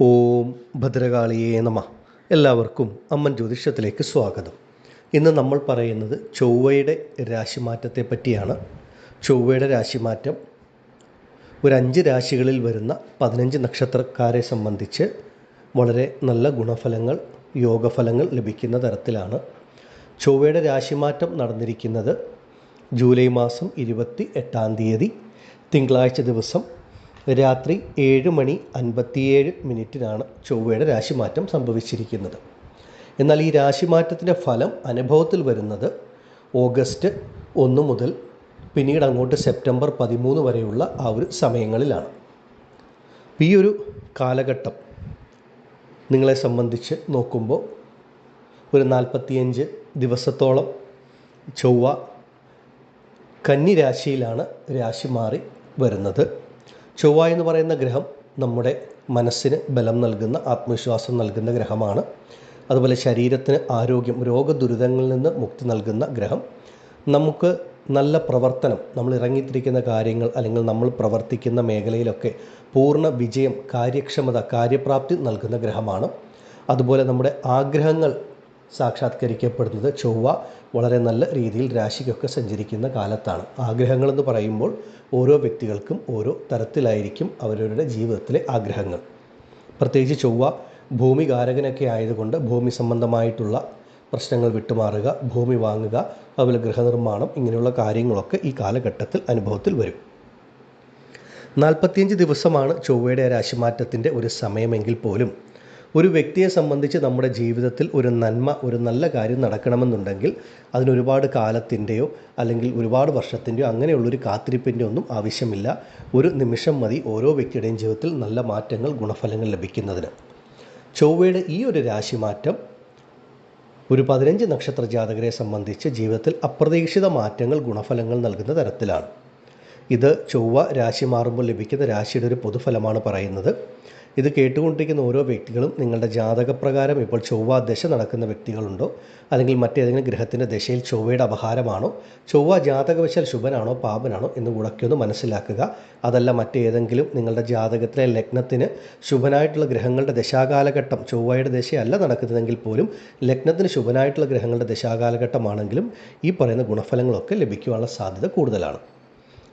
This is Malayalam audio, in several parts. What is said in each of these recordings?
ഓം ഭദ്രകാളിയേ നമ. എല്ലാവർക്കും അമ്മൻ ജ്യോതിഷത്തിലേക്ക് സ്വാഗതം. ഇന്ന് നമ്മൾ പറയുന്നത് ചൊവ്വയുടെ രാശിമാറ്റത്തെ പറ്റിയാണ്. ചൊവ്വയുടെ രാശിമാറ്റം ഒരു അഞ്ച് രാശികളിൽ വരുന്ന പതിനഞ്ച് നക്ഷത്രക്കാരെ സംബന്ധിച്ച് വളരെ നല്ല ഗുണഫലങ്ങൾ യോഗഫലങ്ങൾ ലഭിക്കുന്ന തരത്തിലാണ്. ചൊവ്വയുടെ രാശിമാറ്റം നടന്നിരിക്കുന്നത് ജൂലൈ മാസം ഇരുപത്തി എട്ടാം തീയതി തിങ്കളാഴ്ച ദിവസം രാത്രി ഏഴ് മണി അൻപത്തിയേഴ് മിനിറ്റിനാണ് ചൊവ്വയുടെ രാശിമാറ്റം സംഭവിച്ചിരിക്കുന്നത്. എന്നാൽ ഈ രാശിമാറ്റത്തിന്റെ ഫലം അനുഭവത്തിൽ വരുന്നത് ഓഗസ്റ്റ് ഒന്ന് മുതൽ പിന്നീട് അങ്ങോട്ട് സെപ്റ്റംബർ പതിമൂന്ന് വരെയുള്ള ആ ഒരു സമയങ്ങളിലാണ്. ഈ ഒരു കാലഘട്ടം നിങ്ങളെ സംബന്ധിച്ച് നോക്കുമ്പോൾ ഒരു നാൽപ്പത്തിയഞ്ച് ദിവസത്തോളം ചൊവ്വ കന്നിരാശിയിലാണ് രാശി മാറി വരുന്നത്. ചൊവ്വ എന്ന് പറയുന്ന ഗ്രഹം നമ്മുടെ മനസ്സിന് ബലം നൽകുന്ന ആത്മവിശ്വാസം നൽകുന്ന ഗ്രഹമാണ്. അതുപോലെ ശരീരത്തിന് ആരോഗ്യം രോഗദുരിതങ്ങളിൽ നിന്ന് മുക്തി നൽകുന്ന ഗ്രഹം. നമുക്ക് നല്ല പ്രവർത്തനം നമ്മൾ ഇറങ്ങിത്തിരിക്കുന്ന കാര്യങ്ങൾ അല്ലെങ്കിൽ നമ്മൾ പ്രവർത്തിക്കുന്ന മേഖലയിലൊക്കെ പൂർണ വിജയം കാര്യക്ഷമത കാര്യപ്രാപ്തി നൽകുന്ന ഗ്രഹമാണ്. അതുപോലെ നമ്മുടെ ആഗ്രഹങ്ങൾ സാക്ഷാത്കരിക്കപ്പെടുന്നത് ചൊവ്വ വളരെ നല്ല രീതിയിൽ രാശിക്കൊക്കെ സഞ്ചരിക്കുന്ന കാലത്താണ്. ആഗ്രഹങ്ങളെന്ന് പറയുമ്പോൾ ഓരോ വ്യക്തികൾക്കും ഓരോ തരത്തിലായിരിക്കും അവരവരുടെ ജീവിതത്തിലെ ആഗ്രഹങ്ങൾ. പ്രത്യേകിച്ച് ചൊവ്വ ഭൂമികാരകനൊക്കെ ആയതുകൊണ്ട് ഭൂമി സംബന്ധമായിട്ടുള്ള പ്രശ്നങ്ങൾ വിട്ടുമാറുക ഭൂമി വാങ്ങുക അതുപോലെ ഗൃഹനിർമ്മാണം ഇങ്ങനെയുള്ള കാര്യങ്ങളൊക്കെ ഈ കാലഘട്ടത്തിൽ അനുഭവത്തിൽ വരും. നാൽപ്പത്തിയഞ്ച് ദിവസമാണ് ചൊവ്വയുടെ രാശിമാറ്റത്തിന്റെ ഒരു സമയമെങ്കിൽ പോലും ഒരു വ്യക്തിയെ സംബന്ധിച്ച് നമ്മുടെ ജീവിതത്തിൽ ഒരു നന്മ ഒരു നല്ല കാര്യം നടക്കണമെന്നുണ്ടെങ്കിൽ അതിനൊരുപാട് കാലത്തിന്റെയോ അല്ലെങ്കിൽ ഒരുപാട് വർഷത്തിന്റെയോ അങ്ങനെയുള്ളൊരു കാത്തിരിപ്പിന്റെ ഒന്നും ആവശ്യമില്ല. ഒരു നിമിഷം മതി ഓരോ വ്യക്തിയുടെയും ജീവിതത്തിൽ നല്ല മാറ്റങ്ങൾ ഗുണഫലങ്ങൾ ലഭിക്കുന്നതിന്. ചൊവ്വയുടെ ഈ ഒരു രാശിമാറ്റം ഒരു പതിനഞ്ച് നക്ഷത്ര ജാതകരെ സംബന്ധിച്ച് ജീവിതത്തിൽ അപ്രതീക്ഷിത മാറ്റങ്ങൾ ഗുണഫലങ്ങൾ നൽകുന്ന തരത്തിലാണ്. ഇത് ചൊവ്വ രാശി മാറുമ്പോൾ ലഭിക്കുന്ന രാശിയുടെ ഒരു പൊതുഫലമാണ് പറയുന്നത്. ഇത് കേട്ടുകൊണ്ടിരിക്കുന്ന ഓരോ വ്യക്തികളും നിങ്ങളുടെ ജാതകപ്രകാരം ഇപ്പോൾ ചൊവ്വ ദശ നടക്കുന്ന വ്യക്തികളുണ്ടോ? അല്ലെങ്കിൽ മറ്റേതെങ്കിലും ഗ്രഹത്തിന്റെ ദശയിൽ ചൊവ്വയുടെ അപഹാരമാണോ? ചൊവ്വ ജാതകവശാൽ ശുഭനാണോ പാപനാണോ എന്ന് കൂടൊക്കെ ഒന്ന് മനസ്സിലാക്കുക. അതല്ല മറ്റേതെങ്കിലും നിങ്ങളുടെ ജാതകത്തിലെ ലഗ്നത്തിന് ശുഭനായിട്ടുള്ള ഗ്രഹങ്ങളുടെ ദശാകാലഘട്ടം ചൊവ്വയുടെ ദശയല്ല നടക്കുന്നതെങ്കിൽ പോലും ലഗ്നത്തിന് ശുഭനായിട്ടുള്ള ഗ്രഹങ്ങളുടെ ദശാകാലഘട്ടമാണെങ്കിലും ഈ പറയുന്ന ഗുണഫലങ്ങളൊക്കെ ലഭിക്കുവാനുള്ള സാധ്യത കൂടുതലാണ്.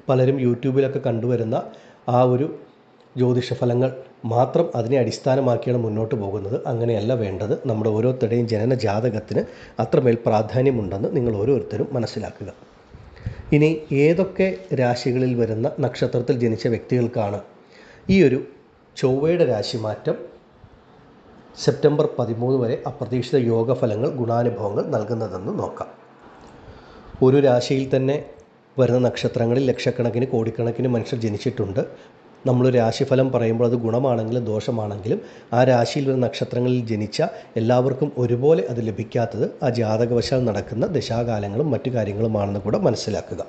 പലരും യൂട്യൂബിലൊക്കെ കണ്ടുവരുന്ന ആ ഒരു ജ്യോതിഷ ഫലങ്ങൾ മാത്രം അതിനെ അടിസ്ഥാനമാക്കിയാണ് മുന്നോട്ട് പോകുന്നത്. അങ്ങനെയല്ല വേണ്ടത്. നമ്മുടെ ഓരോരുത്തരുടെയും ജനന ജാതകത്തിന് അത്രമേൽ പ്രാധാന്യമുണ്ടെന്ന് നിങ്ങൾ ഓരോരുത്തരും മനസ്സിലാക്കുക. ഇനി ഏതൊക്കെ രാശികളിൽ വരുന്ന നക്ഷത്രത്തിൽ ജനിച്ച വ്യക്തികൾക്കാണ് ഈ ഒരു ചൊവ്വയുടെ രാശിമാറ്റം സെപ്റ്റംബർ പതിമൂന്ന് വരെ അപ്രതീക്ഷിത യോഗഫലങ്ങൾ ഗുണാനുഭവങ്ങൾ നൽകുന്നതെന്ന് നോക്കാം. ഒരു രാശിയിൽ തന്നെ വരുന്ന നക്ഷത്രങ്ങളിൽ ലക്ഷക്കണക്കിന് കോടിക്കണക്കിന് മനുഷ്യർ ജനിച്ചിട്ടുണ്ട്. നമ്മൾ രാശിഫലം പറയുമ്പോൾ അത് ഗുണമാണെങ്കിലും ദോഷമാണെങ്കിലും ആ രാശിയിൽ വരുന്ന നക്ഷത്രങ്ങളിൽ ജനിച്ച എല്ലാവർക്കും ഒരുപോലെ അത് ലഭിക്കാത്തത് ആ ജാതകവശാൽ നടക്കുന്ന ദശാകാലങ്ങളും മറ്റു കാര്യങ്ങളുമാണെന്ന് കൂടെ മനസ്സിലാക്കുക.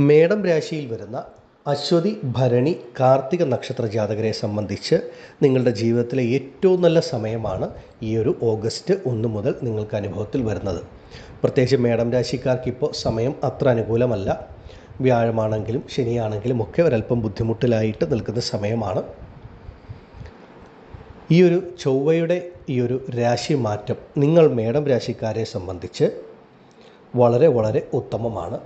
മേടം രാശിയിൽ വരുന്ന അശ്വതി ഭരണി കാർത്തിക നക്ഷത്ര ജാതകരെ സംബന്ധിച്ച് നിങ്ങളുടെ ജീവിതത്തിലെ ഏറ്റവും നല്ല സമയമാണ് ഈ ഒരു ഓഗസ്റ്റ് ഒന്ന് മുതൽ നിങ്ങൾക്ക് അനുഭവത്തിൽ വരുന്നത്. പ്രത്യേകിച്ച് മേടം രാശിക്കാർക്ക് ഇപ്പോൾ സമയം അത്ര അനുകൂലമല്ല. വ്യാഴമാണെങ്കിലും ശനിയാണെങ്കിലും ഒക്കെ ഒരല്പം ബുദ്ധിമുട്ടിലായിട്ട് നിൽക്കുന്ന സമയമാണ്. ഈ ഒരു ചൊവ്വയുടെ ഈ ഒരു രാശി മാറ്റം നിങ്ങൾ മേടം രാശിക്കാരെ സംബന്ധിച്ച് വളരെ വളരെ ഉത്തമമാണ്.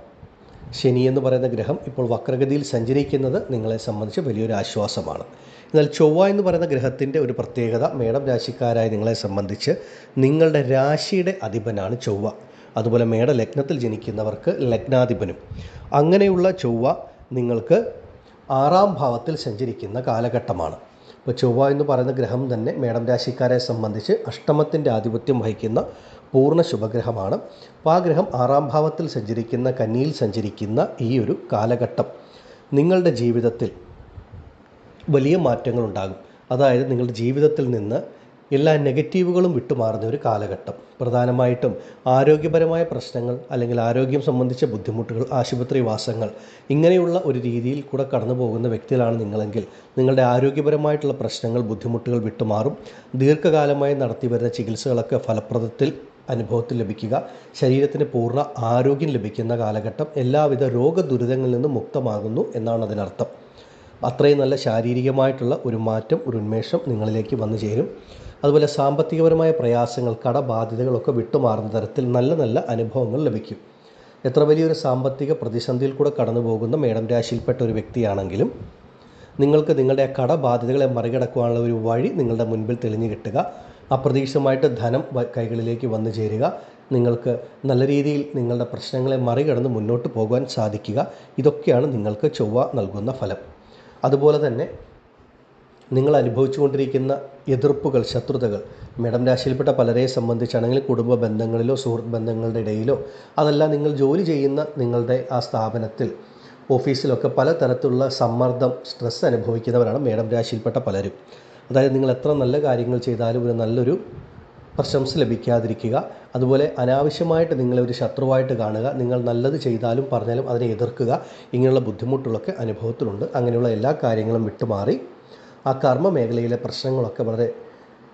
ശനി എന്ന് പറയുന്ന ഗ്രഹം ഇപ്പോൾ വക്രഗതിയിൽ സഞ്ചരിക്കുന്നത് നിങ്ങളെ സംബന്ധിച്ച് വലിയൊരു ആശ്വാസമാണ്. എന്നാൽ ചൊവ്വ എന്ന് പറയുന്ന ഗ്രഹത്തിന്റെ ഒരു പ്രത്യേകത മേടം രാശിക്കാരായ നിങ്ങളെ സംബന്ധിച്ച് നിങ്ങളുടെ രാശിയുടെ അധിപനാണ് ചൊവ്വ. അതുപോലെ മേട ലഗ്നത്തിൽ ജനിക്കുന്നവർക്ക് ലഗ്നാധിപനും. അങ്ങനെയുള്ള ചൊവ്വ നിങ്ങൾക്ക് ആറാം ഭാവത്തിൽ സഞ്ചരിക്കുന്ന കാലഘട്ടമാണ്. ഇപ്പോൾ ചൊവ്വ എന്ന് പറയുന്ന ഗ്രഹം തന്നെ മേടം രാശിക്കാരെ സംബന്ധിച്ച് അഷ്ടമത്തിന്റെ ആധിപത്യം വഹിക്കുന്ന പൂർണ ശുഭഗ്രഹമാണ്. അപ്പോൾ ആ ഗ്രഹം ആറാം ഭാവത്തിൽ സഞ്ചരിക്കുന്ന കന്നിയിൽ സഞ്ചരിക്കുന്ന ഈ ഒരു കാലഘട്ടം നിങ്ങളുടെ ജീവിതത്തിൽ വലിയ മാറ്റങ്ങൾ ഉണ്ടാകും അതായത് നിങ്ങളുടെ ജീവിതത്തിൽ നിന്ന് എല്ലാ നെഗറ്റീവുകളും വിട്ടുമാറുന്ന ഒരു കാലഘട്ടം. പ്രധാനമായിട്ടും ആരോഗ്യപരമായ പ്രശ്നങ്ങൾ അല്ലെങ്കിൽ ആരോഗ്യം സംബന്ധിച്ച ബുദ്ധിമുട്ടുകൾ ആശുപത്രിവാസങ്ങൾ ഇങ്ങനെയുള്ള ഒരു രീതിയിൽ കൂടെ കടന്നു പോകുന്ന വ്യക്തികളാണ് നിങ്ങളെങ്കിൽ നിങ്ങളുടെ ആരോഗ്യപരമായിട്ടുള്ള പ്രശ്നങ്ങൾ ബുദ്ധിമുട്ടുകൾ വിട്ടുമാറും. ദീർഘകാലമായി നടത്തിവരുന്ന ചികിത്സകളൊക്കെ ഫലപ്രദത്തിൽ അനുഭവത്തിൽ ലഭിക്കുക. ശരീരത്തിന് പൂർണ ആരോഗ്യം ലഭിക്കുന്ന കാലഘട്ടം എല്ലാവിധ രോഗദുരിതങ്ങളിൽ നിന്നും മുക്തമാകുന്നു എന്നാണ് അതിനർത്ഥം. അത്രയും നല്ല ശാരീരികമായിട്ടുള്ള ഒരു മാറ്റം ഒരു ഉന്മേഷം നിങ്ങളിലേക്ക് വന്നു ചേരും. അതുപോലെ സാമ്പത്തികപരമായ പ്രയാസങ്ങൾ കടബാധ്യതകളൊക്കെ വിട്ടുമാറുന്ന തരത്തിൽ നല്ല നല്ല അനുഭവങ്ങൾ ലഭിക്കും. എത്ര വലിയൊരു സാമ്പത്തിക പ്രതിസന്ധിയിൽ കൂടെ കടന്നു പോകുന്ന മേടം രാശിയിൽപ്പെട്ട ഒരു വ്യക്തിയാണെങ്കിലും നിങ്ങൾക്ക് നിങ്ങളുടെ കടബാധ്യതകളെ മറികടക്കുവാനുള്ള ഒരു വഴി നിങ്ങളുടെ മുൻപിൽ തെളിഞ്ഞു കിട്ടുക. അപ്രതീക്ഷിതമായിട്ട് ധനം കൈകളിലേക്ക് വന്നു ചേരുക. നിങ്ങൾക്ക് നല്ല രീതിയിൽ നിങ്ങളുടെ പ്രശ്നങ്ങളെ മറികടന്ന് മുന്നോട്ട് പോകുവാൻ സാധിക്കുക. ഇതൊക്കെയാണ് നിങ്ങൾക്ക് ചൊവ്വ നൽകുന്ന ഫലം. അതുപോലെ തന്നെ നിങ്ങൾ അനുഭവിച്ചുകൊണ്ടിരിക്കുന്ന എതിർപ്പുകൾ ശത്രുതകൾ മേഡം രാശിയിൽപ്പെട്ട പലരെ സംബന്ധിച്ചാണെങ്കിൽ കുടുംബ ബന്ധങ്ങളിലോ സുഹൃത്ത് ബന്ധങ്ങളുടെ ഇടയിലോ അതല്ല നിങ്ങൾ ജോലി ചെയ്യുന്ന നിങ്ങളുടെ ആ സ്ഥാപനത്തിൽ ഓഫീസിലൊക്കെ പലതരത്തിലുള്ള സമ്മർദ്ദം സ്ട്രെസ് അനുഭവിക്കുന്നവരാണ് മേഡം രാശിയിൽപ്പെട്ട പലരും. അതായത് നിങ്ങൾ എത്ര നല്ല കാര്യങ്ങൾ ചെയ്താലും ഒരു നല്ലൊരു പ്രശംസ ലഭിക്കാതിരിക്കുക. അതുപോലെ അനാവശ്യമായിട്ട് നിങ്ങളെ ഒരു ശത്രുവായിട്ട് കാണുക. നിങ്ങൾ നല്ലത് ചെയ്താലും പറഞ്ഞാലും അതിനെ എതിർക്കുക. ഇങ്ങനെയുള്ള ബുദ്ധിമുട്ടുകളൊക്കെ അനുഭവത്തിലുണ്ട്. അങ്ങനെയുള്ള എല്ലാ കാര്യങ്ങളും വിട്ടുമാറി ആ കർമ്മ മേഖലയിലെ പ്രശ്നങ്ങളൊക്കെ വളരെ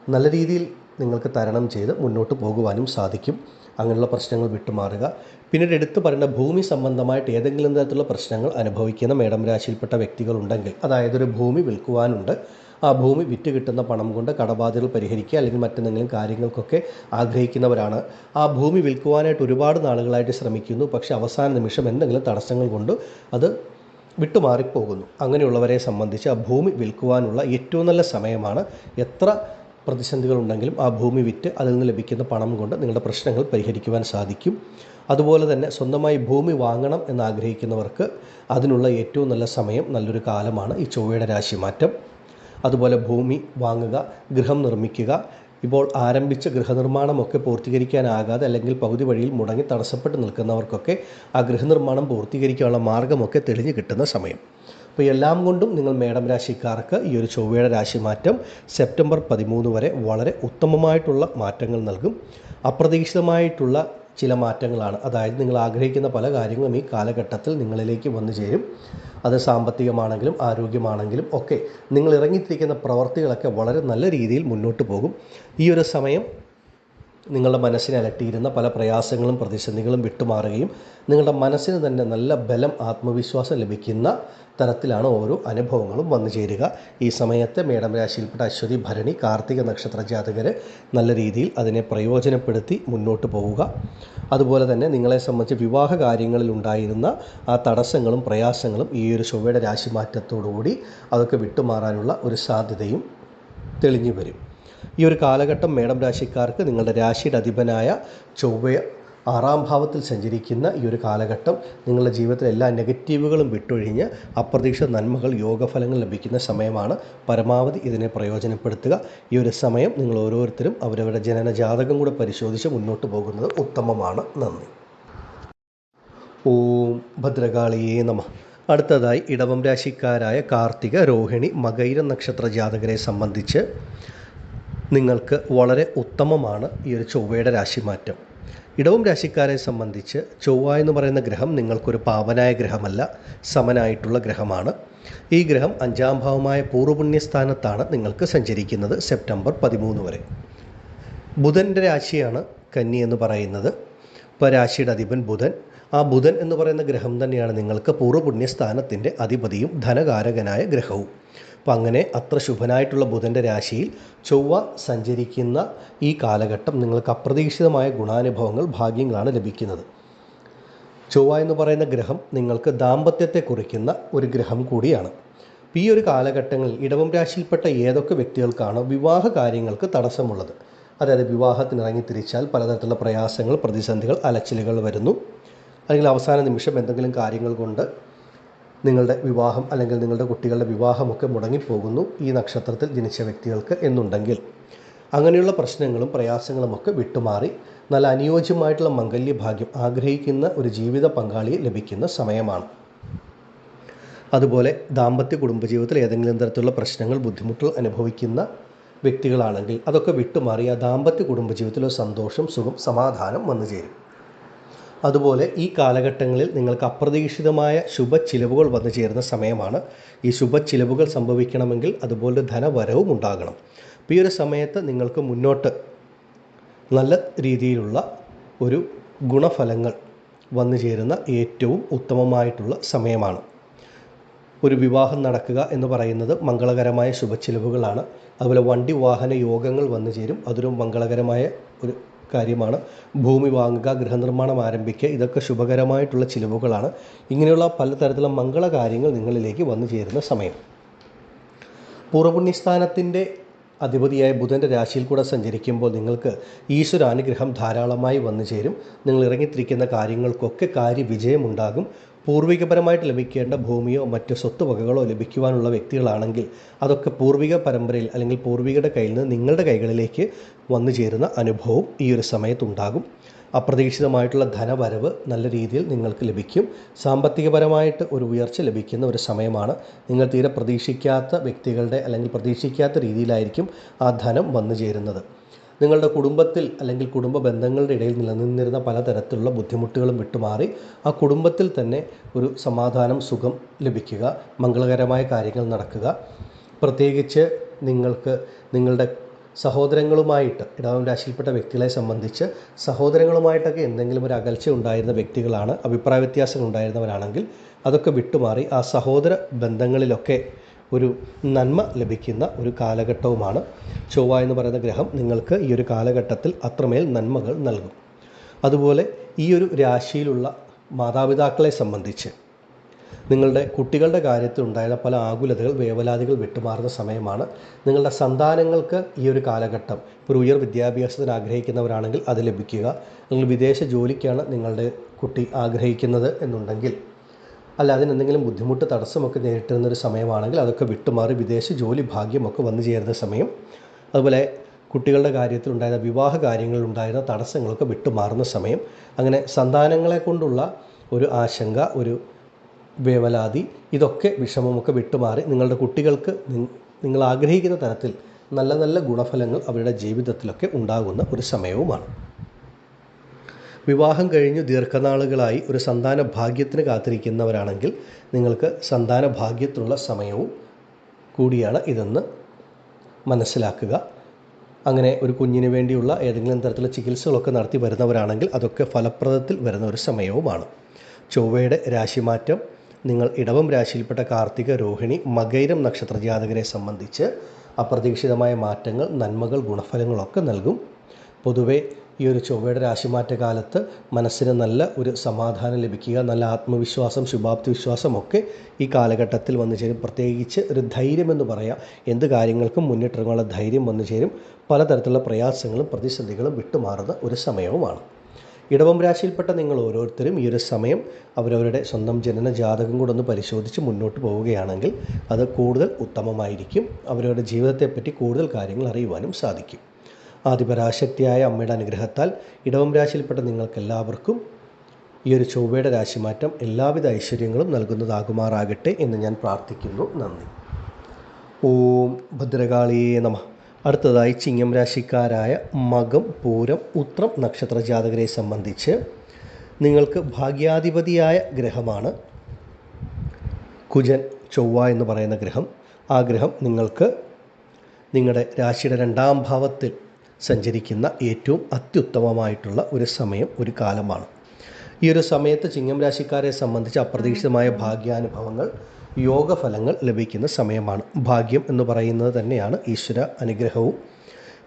നല്ല രീതിയിൽ നിങ്ങൾക്ക് തരണം ചെയ്ത് മുന്നോട്ട് പോകുവാനും സാധിക്കും. അങ്ങനെയുള്ള പ്രശ്നങ്ങൾ വിട്ടുമാറുക. പിന്നീട് എടുത്തു പറയേണ്ട ഭൂമി സംബന്ധമായിട്ട് ഏതെങ്കിലും തരത്തിലുള്ള പ്രശ്നങ്ങൾ അനുഭവിക്കുന്ന മേടം രാശിയിൽപ്പെട്ട വ്യക്തികളുണ്ടെങ്കിൽ അതായത് ഒരു ഭൂമി വിൽക്കുവാനുണ്ട് ആ ഭൂമി വിറ്റ് കിട്ടുന്ന പണം കൊണ്ട് കടബാധ്യതകൾ പരിഹരിക്കുക അല്ലെങ്കിൽ മറ്റെന്തെങ്കിലും കാര്യങ്ങൾക്കൊക്കെ ആഗ്രഹിക്കുന്നവരാണ്. ആ ഭൂമി വിൽക്കുവാനായിട്ട് ഒരുപാട് നാളുകളായിട്ട് ശ്രമിക്കുന്നു. പക്ഷേ അവസാന നിമിഷം എന്തെങ്കിലും തടസ്സങ്ങൾ കൊണ്ട് അത് വിട്ടുമാറിപ്പോകുന്നു. അങ്ങനെയുള്ളവരെ സംബന്ധിച്ച് ആ ഭൂമി വിൽക്കുവാനുള്ള ഏറ്റവും നല്ല സമയമാണ് എത്ര പ്രതിസന്ധികളുണ്ടെങ്കിലും ആ ഭൂമി വിറ്റ് അതിൽ നിന്ന് ലഭിക്കുന്ന പണം കൊണ്ട് നിങ്ങളുടെ പ്രശ്നങ്ങൾ പരിഹരിക്കുവാൻ സാധിക്കും. അതുപോലെ തന്നെ സ്വന്തമായി ഭൂമി വാങ്ങണം എന്ന് ആഗ്രഹിക്കുന്നവർക്ക് അതിനുള്ള ഏറ്റവും നല്ല സമയം നല്ലൊരു കാലമാണ് ഈ ചൊവ്വയുടെ രാശിമാറ്റം. അതുപോലെ ഭൂമി വാങ്ങുക ഗൃഹം നിർമ്മിക്കുക ഇപ്പോൾ ആരംഭിച്ച ഗൃഹനിർമ്മാണമൊക്കെ പൂർത്തീകരിക്കാനാകാതെ അല്ലെങ്കിൽ പകുതി വഴിയിൽ മുടങ്ങി തടസ്സപ്പെട്ട് നിൽക്കുന്നവർക്കൊക്കെ ആ ഗൃഹനിർമ്മാണം പൂർത്തീകരിക്കാനുള്ള മാർഗമൊക്കെ തെളിഞ്ഞു കിട്ടുന്ന സമയം. അപ്പോൾ എല്ലാം കൊണ്ടും നിങ്ങൾ മേടം രാശിക്കാർക്ക് ഈ ഒരു ചൊവ്വയുടെ രാശിമാറ്റം സെപ്റ്റംബർ പതിമൂന്ന് വരെ വളരെ ഉത്തമമായിട്ടുള്ള മാറ്റങ്ങൾ നൽകും. അപ്രതീക്ഷിതമായിട്ടുള്ള ചില മാറ്റങ്ങളാണ്. അതായത് നിങ്ങൾ ആഗ്രഹിക്കുന്ന പല കാര്യങ്ങളും ഈ കാലഘട്ടത്തിൽ നിങ്ങളിലേക്ക് വന്നു ചേരും. അത് സാമ്പത്തികമാണെങ്കിലും ആരോഗ്യമാണെങ്കിലും ഒക്കെ നിങ്ങൾ ഇറങ്ങിത്തിരിക്കുന്ന പ്രവർത്തികളൊക്കെ വളരെ നല്ല രീതിയിൽ മുന്നോട്ട് പോകും. ഈ ഒരു സമയം നിങ്ങളുടെ മനസ്സിനെ അലട്ടിയിരുന്ന പല പ്രയാസങ്ങളും പ്രതിസന്ധികളും വിട്ടുമാറുകയും നിങ്ങളുടെ മനസ്സിന് തന്നെ നല്ല ബലം ആത്മവിശ്വാസം ലഭിക്കുന്ന തരത്തിലാണ് ഓരോ അനുഭവങ്ങളും വന്നു ചേരുക. ഈ സമയത്ത് മേടം രാശിയിൽപ്പെട്ട അശ്വതി ഭരണി കാർത്തിക നക്ഷത്ര ജാതകർ നല്ല രീതിയിൽ അതിനെ പ്രയോജനപ്പെടുത്തി മുന്നോട്ട് പോവുക. അതുപോലെ തന്നെ നിങ്ങളെ സംബന്ധിച്ച് വിവാഹ കാര്യങ്ങളിൽ ഉണ്ടായിരുന്ന ആ തടസ്സങ്ങളും പ്രയാസങ്ങളും ഈ ഒരു ചൊവ്വയുടെ രാശിമാറ്റത്തോടുകൂടി അതൊക്കെ വിട്ടുമാറാനുള്ള ഒരു സാധ്യതയും തെളിഞ്ഞു വരും. ഈ ഒരു കാലഘട്ടം മേടം രാശിക്കാർക്ക് നിങ്ങളുടെ രാശിയുടെ അധിപനായ ചൊവ്വ ആറാം ഭാവത്തിൽ സഞ്ചരിക്കുന്ന ഈ ഒരു കാലഘട്ടം നിങ്ങളുടെ ജീവിതത്തിലെ എല്ലാ നെഗറ്റീവുകളും വിട്ടൊഴിഞ്ഞ് അപ്രതീക്ഷിത നന്മകൾ യോഗഫലങ്ങൾ ലഭിക്കുന്ന സമയമാണ്. പരമാവധി ഇതിനെ പ്രയോജനപ്പെടുത്തുക. ഈ ഒരു സമയം നിങ്ങൾ ഓരോരുത്തരും അവരവരുടെ ജനന ജാതകം കൂടെ പരിശോധിച്ച് മുന്നോട്ട് പോകുന്നത് ഉത്തമമാണ്. നന്ദി. ഓം ഭദ്രകാളിയേ നമ. അടുത്തതായി ഇടവം രാശിക്കാരായ കാർത്തിക രോഹിണി മകൈര നക്ഷത്ര ജാതകരെ സംബന്ധിച്ച് നിങ്ങൾക്ക് വളരെ ഉത്തമമാണ് ഈ ഒരു ചൊവ്വയുടെ രാശിമാറ്റം. ഇടവം രാശിക്കാരെ സംബന്ധിച്ച് ചൊവ്വ എന്ന് പറയുന്ന ഗ്രഹം നിങ്ങൾക്കൊരു പാവനായ ഗ്രഹമല്ല സമനായിട്ടുള്ള ഗ്രഹമാണ്. ഈ ഗ്രഹം അഞ്ചാം ഭാവമായ പൂർവപുണ്യസ്ഥാനത്താണ് നിങ്ങൾക്ക് സഞ്ചരിക്കുന്നത് സെപ്റ്റംബർ പതിമൂന്ന് വരെ. ബുധന്റെ രാശിയാണ് കന്നി എന്ന് പറയുന്നത്. ഇപ്പോൾ രാശിയുടെ അധിപൻ ബുധൻ. ആ ബുധൻ എന്ന് പറയുന്ന ഗ്രഹം തന്നെയാണ് നിങ്ങൾക്ക് പൂർവപുണ്യസ്ഥാനത്തിന്റെ അധിപതിയും ധനകാരകനായ ഗ്രഹവും. അപ്പം അങ്ങനെ അത്ര ശുഭനായിട്ടുള്ള ബുധന്റെ രാശിയിൽ ചൊവ്വ സഞ്ചരിക്കുന്ന ഈ കാലഘട്ടം നിങ്ങൾക്ക് അപ്രതീക്ഷിതമായ ഗുണാനുഭവങ്ങൾ ഭാഗ്യങ്ങളാണ് ലഭിക്കുന്നത്. ചൊവ്വ എന്ന് പറയുന്ന ഗ്രഹം നിങ്ങൾക്ക് ദാമ്പത്യത്തെ കുറിക്കുന്ന ഒരു ഗ്രഹം കൂടിയാണ്. ഈ ഒരു കാലഘട്ടങ്ങളിൽ ഇടവം രാശിയിൽപ്പെട്ട ഏതൊക്കെ വ്യക്തികൾക്കാണ് വിവാഹ കാര്യങ്ങൾക്ക് തടസ്സമുള്ളത്. അതായത് വിവാഹത്തിന് ഇറങ്ങി തിരിച്ചാൽ പലതരത്തിലുള്ള പ്രയാസങ്ങൾ പ്രതിസന്ധികൾ അലച്ചിലുകൾ വരുന്നു. അല്ലെങ്കിൽ അവസാന നിമിഷം എന്തെങ്കിലും കാര്യങ്ങൾ കൊണ്ട് നിങ്ങളുടെ വിവാഹം അല്ലെങ്കിൽ നിങ്ങളുടെ കുട്ടികളുടെ വിവാഹമൊക്കെ മുടങ്ങിപ്പോകുന്നു ഈ നക്ഷത്രത്തിൽ ജനിച്ച വ്യക്തികൾക്ക് എന്നുണ്ടെങ്കിൽ. അങ്ങനെയുള്ള പ്രശ്നങ്ങളും പ്രയാസങ്ങളുമൊക്കെ വിട്ടുമാറി നല്ല അനുയോജ്യമായിട്ടുള്ള മംഗല്യഭാഗ്യം ആഗ്രഹിക്കുന്ന ഒരു ജീവിത പങ്കാളിയെ ലഭിക്കുന്ന സമയമാണ്. അതുപോലെ ദാമ്പത്യ കുടുംബജീവിതത്തിൽ ഏതെങ്കിലും തരത്തിലുള്ള പ്രശ്നങ്ങൾ ബുദ്ധിമുട്ടുകൾ അനുഭവിക്കുന്ന വ്യക്തികളാണെങ്കിൽ അതൊക്കെ വിട്ടുമാറി ആ ദാമ്പത്യ കുടുംബ ഒരു സന്തോഷം സുഖം സമാധാനം വന്നു ചേരും അതുപോലെ ഈ കാലഘട്ടങ്ങളിൽ നിങ്ങൾക്ക് അപ്രതീക്ഷിതമായ ശുഭ ചിലവുകൾ വന്നു ചേരുന്ന സമയമാണ്. ഈ ശുഭ ചിലവുകൾ സംഭവിക്കണമെങ്കിൽ അതുപോലെ ധനവരവും ഉണ്ടാകണം. അപ്പോൾ ഈ ഒരു സമയത്ത് നിങ്ങൾക്ക് മുന്നോട്ട് നല്ല രീതിയിലുള്ള ഒരു ഗുണഫലങ്ങൾ വന്നു ചേരുന്ന ഏറ്റവും ഉത്തമമായിട്ടുള്ള സമയമാണ്. ഒരു വിവാഹം നടക്കുക എന്ന് പറയുന്നത് മംഗളകരമായ ശുഭച്ചിലവുകളാണ്. അതുപോലെ വണ്ടി വാഹന യോഗങ്ങൾ വന്നു ചേരും. അതൊരു മംഗളകരമായ ഒരു കാര്യമാണ്. ഭൂമി വാങ്ങുക ഗൃഹനിർമ്മാണം ആരംഭിക്കുക ഇതൊക്കെ ശുഭകരമായിട്ടുള്ള ചിലവുകളാണ്. ഇങ്ങനെയുള്ള പലതരത്തിലുള്ള മംഗള കാര്യങ്ങൾ നിങ്ങളിലേക്ക് വന്നു ചേരുന്ന സമയം. പൂർവപുണ്യസ്ഥാനത്തിന്റെ അധിപതിയായ ബുധന്റെ രാശിയിൽ കൂടെ സഞ്ചരിക്കുമ്പോൾ നിങ്ങൾക്ക് ഈശ്വരാനുഗ്രഹം ധാരാളമായി വന്നു ചേരും. നിങ്ങൾ ഇറങ്ങിത്തിരിക്കുന്ന കാര്യങ്ങൾക്കൊക്കെ കാര്യവിജയമുണ്ടാകും. പൂർവികപരമായിട്ട് ലഭിക്കേണ്ട ഭൂമിയോ മറ്റ് സ്വത്തുവകകളോ ലഭിക്കുവാനുള്ള വ്യക്തികളാണെങ്കിൽ അതൊക്കെ പൂർവിക പരമ്പരയിൽ അല്ലെങ്കിൽ പൂർവികരുടെ കയ്യിൽ നിന്ന് നിങ്ങളുടെ കൈകളിലേക്ക് വന്നു ചേരുന്ന അനുഭവം ഈ ഒരു സമയത്തുണ്ടാകും. അപ്രതീക്ഷിതമായിട്ടുള്ള ധനവരവ് നല്ല രീതിയിൽ നിങ്ങൾക്ക് ലഭിക്കും. സാമ്പത്തികപരമായിട്ട് ഒരു ഉയർച്ച ലഭിക്കുന്ന ഒരു സമയമാണ്. നിങ്ങൾ തീരെ പ്രതീക്ഷിക്കാത്ത വ്യക്തികളുടെ അല്ലെങ്കിൽ പ്രതീക്ഷിക്കാത്ത രീതിയിലായിരിക്കും ആ ധനം വന്നു ചേരുന്നത്. നിങ്ങളുടെ കുടുംബത്തിൽ അല്ലെങ്കിൽ കുടുംബ ബന്ധങ്ങളുടെ ഇടയിൽ നിലനിന്നിരുന്ന പലതരത്തിലുള്ള ബുദ്ധിമുട്ടുകളും വിട്ടുമാറി ആ കുടുംബത്തിൽ തന്നെ ഒരു സമാധാനം സുഖം ലഭിക്കുക മംഗളകരമായ കാര്യങ്ങൾ നടക്കുക. പ്രത്യേകിച്ച് നിങ്ങൾക്ക് നിങ്ങളുടെ സഹോദരങ്ങളുമായിട്ട് ഇടവം രാശിയിൽപ്പെട്ട വ്യക്തികളെ സംബന്ധിച്ച് സഹോദരങ്ങളുമായിട്ടൊക്കെ എന്തെങ്കിലും ഒരു അകൽച്ച ഉണ്ടായിരുന്ന വ്യക്തികളാണ് അഭിപ്രായ വ്യത്യാസങ്ങൾ ഉണ്ടായിരുന്നവരാണെങ്കിൽ അതൊക്കെ വിട്ടുമാറി ആ സഹോദര ബന്ധങ്ങളിലൊക്കെ ഒരു നന്മ ലഭിക്കുന്ന ഒരു കാലഘട്ടവുമാണ്. ചൊവ്വ എന്ന് പറയുന്ന ഗ്രഹം നിങ്ങൾക്ക് ഈ ഒരു കാലഘട്ടത്തിൽ അത്രമേൽ നന്മകൾ നൽകും. അതുപോലെ ഈ ഒരു രാശിയിലുള്ള മാതാപിതാക്കളെ സംബന്ധിച്ച് നിങ്ങളുടെ കുട്ടികളുടെ കാര്യത്തിൽ ഉണ്ടായിരുന്ന പല ആകുലതകൾ വേവലാതികൾ വിട്ടുമാറുന്ന സമയമാണ്. നിങ്ങളുടെ സന്താനങ്ങൾക്ക് ഈ ഒരു കാലഘട്ടം ഒരു ഉയർ വിദ്യാഭ്യാസത്തിന് ആഗ്രഹിക്കുന്നവരാണെങ്കിൽ അത് ലഭിക്കുക. അല്ലെങ്കിൽ വിദേശ ജോലിക്കാണ് നിങ്ങളുടെ കുട്ടി ആഗ്രഹിക്കുന്നത് എന്നുണ്ടെങ്കിൽ അല്ല അതിനെന്തെങ്കിലും ബുദ്ധിമുട്ട് തടസ്സമൊക്കെ നേരിട്ടിരുന്ന ഒരു സമയമാണെങ്കിൽ അതൊക്കെ വിട്ടുമാറി വിദേശ ജോലി ഭാഗ്യമൊക്കെ വന്നു ചേരുന്ന സമയം. അതുപോലെ കുട്ടികളുടെ കാര്യത്തിലുണ്ടായിരുന്ന വിവാഹ കാര്യങ്ങളിലുണ്ടായിരുന്ന തടസ്സങ്ങളൊക്കെ വിട്ടുമാറുന്ന സമയം. അങ്ങനെ സന്താനങ്ങളെ കൊണ്ടുള്ള ഒരു ആശങ്ക ഒരു വേവലാതി ഇതൊക്കെ വിഷമമൊക്കെ വിട്ടുമാറി നിങ്ങളുടെ കുട്ടികൾക്ക് നിങ്ങൾ ആഗ്രഹിക്കുന്ന തരത്തിൽ നല്ല നല്ല ഗുണഫലങ്ങൾ അവരുടെ ജീവിതത്തിലൊക്കെ ഉണ്ടാകുന്ന ഒരു സമയവുമാണ്. വിവാഹം കഴിഞ്ഞു ദീർഘനാളുകളായി ഒരു സന്താന ഭാഗ്യത്തിന് കാത്തിരിക്കുന്നവരാണെങ്കിൽ നിങ്ങൾക്ക് സന്താന ഭാഗ്യത്തിനുള്ള സമയവും കൂടിയാണ് ഇതെന്ന് മനസ്സിലാക്കുക. അങ്ങനെ ഒരു കുഞ്ഞിന് വേണ്ടിയുള്ള ഏതെങ്കിലും തരത്തിലുള്ള ചികിത്സകളൊക്കെ നടത്തി വരുന്നവരാണെങ്കിൽ അതൊക്കെ ഫലപ്രദത്തിൽ വരുന്ന ഒരു സമയവുമാണ്. ചൊവ്വയുടെ രാശിമാറ്റം നിങ്ങൾ ഇടവം രാശിയിൽപ്പെട്ട കാർത്തിക രോഹിണി മകൈരം നക്ഷത്ര ജാതകരെ സംബന്ധിച്ച് അപ്രതീക്ഷിതമായ മാറ്റങ്ങൾ നന്മകൾ ഗുണഫലങ്ങളൊക്കെ നൽകും. പൊതുവെ ഈ ഒരു ചൊവ്വയുടെ രാശിമാറ്റ കാലത്ത് മനസ്സിന് നല്ല ഒരു സമാധാനം ലഭിക്കുക നല്ല ആത്മവിശ്വാസം ശുഭാപ്തി വിശ്വാസമൊക്കെ ഈ കാലഘട്ടത്തിൽ വന്നു ചേരും. പ്രത്യേകിച്ച് ഒരു ധൈര്യം എന്ന് പറയാം. എന്ത് കാര്യങ്ങൾക്കും മുന്നിട്ടിറങ്ങാനുള്ള ധൈര്യം വന്നു ചേരും. പലതരത്തിലുള്ള പ്രയാസങ്ങളും പ്രതിസന്ധികളും വിട്ടുമാറുന്ന ഒരു സമയവുമാണ്. ഇടവം രാശിയിൽപ്പെട്ട നിങ്ങൾ ഓരോരുത്തരും ഈ ഒരു സമയം അവരവരുടെ സ്വന്തം ജനന ജാതകം കൂടെ ഒന്ന് പരിശോധിച്ച് മുന്നോട്ട് പോവുകയാണെങ്കിൽ അത് കൂടുതൽ ഉത്തമമായിരിക്കും. അവരവരുടെ ജീവിതത്തെപ്പറ്റി കൂടുതൽ കാര്യങ്ങൾ അറിയുവാനും സാധിക്കും. ആദിപരാശക്തിയായ അമ്മയുടെ അനുഗ്രഹത്താൽ ഇടവം രാശിയിൽപ്പെട്ട നിങ്ങൾക്കെല്ലാവർക്കും ഈ ഒരു ചൊവ്വയുടെ രാശിമാറ്റം എല്ലാവിധ ഐശ്വര്യങ്ങളും നൽകുന്നതാകുമാറാകട്ടെ എന്ന് ഞാൻ പ്രാർത്ഥിക്കുന്നു. നന്ദി. ഓം ഭദ്രകാളിയേ നമ. അടുത്തതായി ചിങ്ങം രാശിക്കാരായ മകം പൂരം ഉത്രം നക്ഷത്ര ജാതകരെ സംബന്ധിച്ച് നിങ്ങൾക്ക് ഭാഗ്യാധിപതിയായ ഗ്രഹമാണ്. കുജൻ ചൊവ്വ എന്ന് പറയുന്ന ഗ്രഹം. ആ ഗ്രഹം നിങ്ങൾക്ക് നിങ്ങളുടെ രാശിയുടെ രണ്ടാം ഭാവത്തിൽ സഞ്ചരിക്കുന്ന ഏറ്റവും അത്യുത്തമമായിട്ടുള്ള ഒരു സമയം ഒരു കാലമാണ്. ഈ ഒരു സമയത്ത് ചിങ്ങം രാശിക്കാരെ സംബന്ധിച്ച് അപ്രതീക്ഷിതമായ ഭാഗ്യാനുഭവങ്ങൾ യോഗഫലങ്ങൾ ലഭിക്കുന്ന സമയമാണ്. ഭാഗ്യം എന്ന് പറയുന്നത് തന്നെയാണ് ഈശ്വര അനുഗ്രഹവും.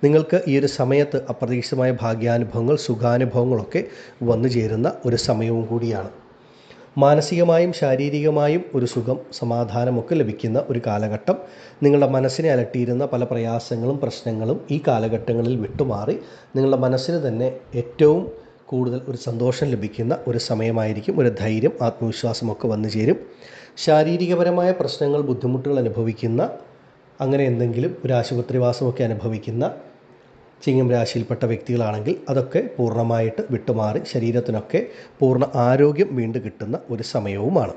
നിങ്ങൾക്ക് ഈ ഒരു സമയത്ത് അപ്രതീക്ഷിതമായ ഭാഗ്യാനുഭവങ്ങൾ സുഖാനുഭവങ്ങളൊക്കെ വന്നു ചേരുന്ന ഒരു സമയവും കൂടിയാണ്. മാനസികമായും ശാരീരികമായും ഒരു സുഖം സമാധാനമൊക്കെ ലഭിക്കുന്ന ഒരു കാലഘട്ടം. നിങ്ങളുടെ മനസ്സിനെ അലട്ടിയിരുന്ന പല പ്രയാസങ്ങളും പ്രശ്നങ്ങളും ഈ കാലഘട്ടങ്ങളിൽ വിട്ടുമാറി നിങ്ങളുടെ മനസ്സിന് തന്നെ ഏറ്റവും കൂടുതൽ ഒരു സന്തോഷം ലഭിക്കുന്ന ഒരു സമയമായിരിക്കും ഒരു ധൈര്യം ആത്മവിശ്വാസമൊക്കെ വന്നു ചേരും. ശാരീരികപരമായ പ്രശ്നങ്ങൾ ബുദ്ധിമുട്ടുകൾ അനുഭവിക്കുന്ന അങ്ങനെ എന്തെങ്കിലും ഒരു ആശുപത്രിവാസമൊക്കെ അനുഭവിക്കുന്ന ചിങ്ങം രാശിയിൽപ്പെട്ട വ്യക്തികളാണെങ്കിൽ അതൊക്കെ പൂർണമായിട്ട് വിട്ടുമാറി ശരീരത്തിനൊക്കെ പൂർണ ആരോഗ്യം വീണ്ടും കിട്ടുന്ന ഒരു സമയവുമാണ്.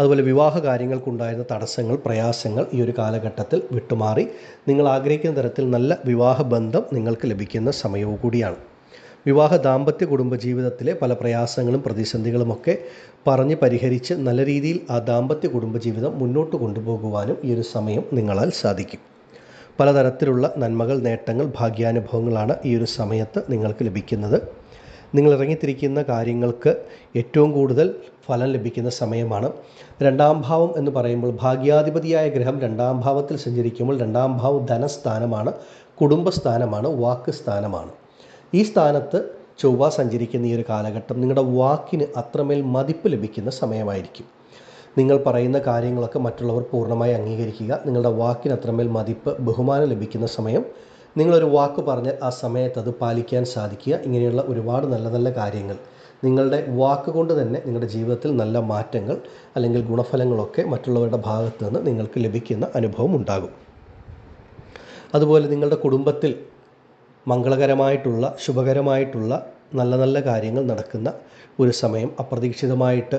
അതുപോലെ വിവാഹ കാര്യങ്ങൾക്കുണ്ടായിരുന്ന തടസ്സങ്ങൾ പ്രയാസങ്ങൾ ഈ ഒരു കാലഘട്ടത്തിൽ വിട്ടുമാറി നിങ്ങൾ ആഗ്രഹിക്കുന്ന തരത്തിൽ നല്ല വിവാഹ ബന്ധം നിങ്ങൾക്ക് ലഭിക്കുന്ന സമയവും കൂടിയാണ്. വിവാഹ ദാമ്പത്യ കുടുംബ ജീവിതത്തിലെ പല പ്രയാസങ്ങളും പ്രതിസന്ധികളുമൊക്കെ പറഞ്ഞ് പരിഹരിച്ച് നല്ല രീതിയിൽ ആ ദാമ്പത്യ കുടുംബ ജീവിതം മുന്നോട്ട് കൊണ്ടുപോകുവാനും ഈ ഒരു സമയം നിങ്ങളാൽ സാധിക്കും. പലതരത്തിലുള്ള നന്മകൾ നേട്ടങ്ങൾ ഭാഗ്യാനുഭവങ്ങളാണ് ഈ ഒരു സമയത്ത് നിങ്ങൾക്ക് ലഭിക്കുന്നത്. നിങ്ങൾ ഇറങ്ങിത്തിരിക്കുന്ന കാര്യങ്ങൾക്ക് ഏറ്റവും കൂടുതൽ ഫലം ലഭിക്കുന്ന സമയമാണ്. രണ്ടാം ഭാവം എന്ന് പറയുമ്പോൾ ഭാഗ്യാധിപതിയായ ഗ്രഹം രണ്ടാം ഭാവത്തിൽ സഞ്ചരിക്കുമ്പോൾ രണ്ടാം ഭാവം ധനസ്ഥാനമാണ് കുടുംബസ്ഥാനമാണ് വാക്ക് സ്ഥാനമാണ് ഈ സ്ഥാനത്ത് ചൊവ്വ സഞ്ചരിക്കുന്ന ഈ ഒരു കാലഘട്ടം നിങ്ങളുടെ വാക്കിന് അത്രമേൽ മതിപ്പ് ലഭിക്കുന്ന സമയമായിരിക്കും. നിങ്ങൾ പറയുന്ന കാര്യങ്ങളൊക്കെ മറ്റുള്ളവർ പൂർണമായി അംഗീകരിക്കുക. നിങ്ങളുടെ വാക്കിന് അത്രമേൽ മതിപ്പ് ബഹുമാനം ലഭിക്കുന്ന സമയം നിങ്ങളൊരു വാക്ക് പറഞ്ഞാൽ ആ സമയത്ത് അത് പാലിക്കാൻ സാധിക്കുക. ഇങ്ങനെയുള്ള ഒരുപാട് നല്ല നല്ല കാര്യങ്ങൾ. നിങ്ങളുടെ വാക്കുകൊണ്ട് തന്നെ നിങ്ങളുടെ ജീവിതത്തിൽ നല്ല മാറ്റങ്ങൾ അല്ലെങ്കിൽ ഗുണഫലങ്ങളൊക്കെ മറ്റുള്ളവരുടെ ഭാഗത്തു നിന്ന് നിങ്ങൾക്ക് ലഭിക്കുന്ന അനുഭവം ഉണ്ടാകും. അതുപോലെ നിങ്ങളുടെ കുടുംബത്തിൽ മംഗളകരമായിട്ടുള്ള ശുഭകരമായിട്ടുള്ള നല്ല നല്ല കാര്യങ്ങൾ നടക്കുന്ന ഒരു സമയം അപ്രതീക്ഷിതമായിട്ട്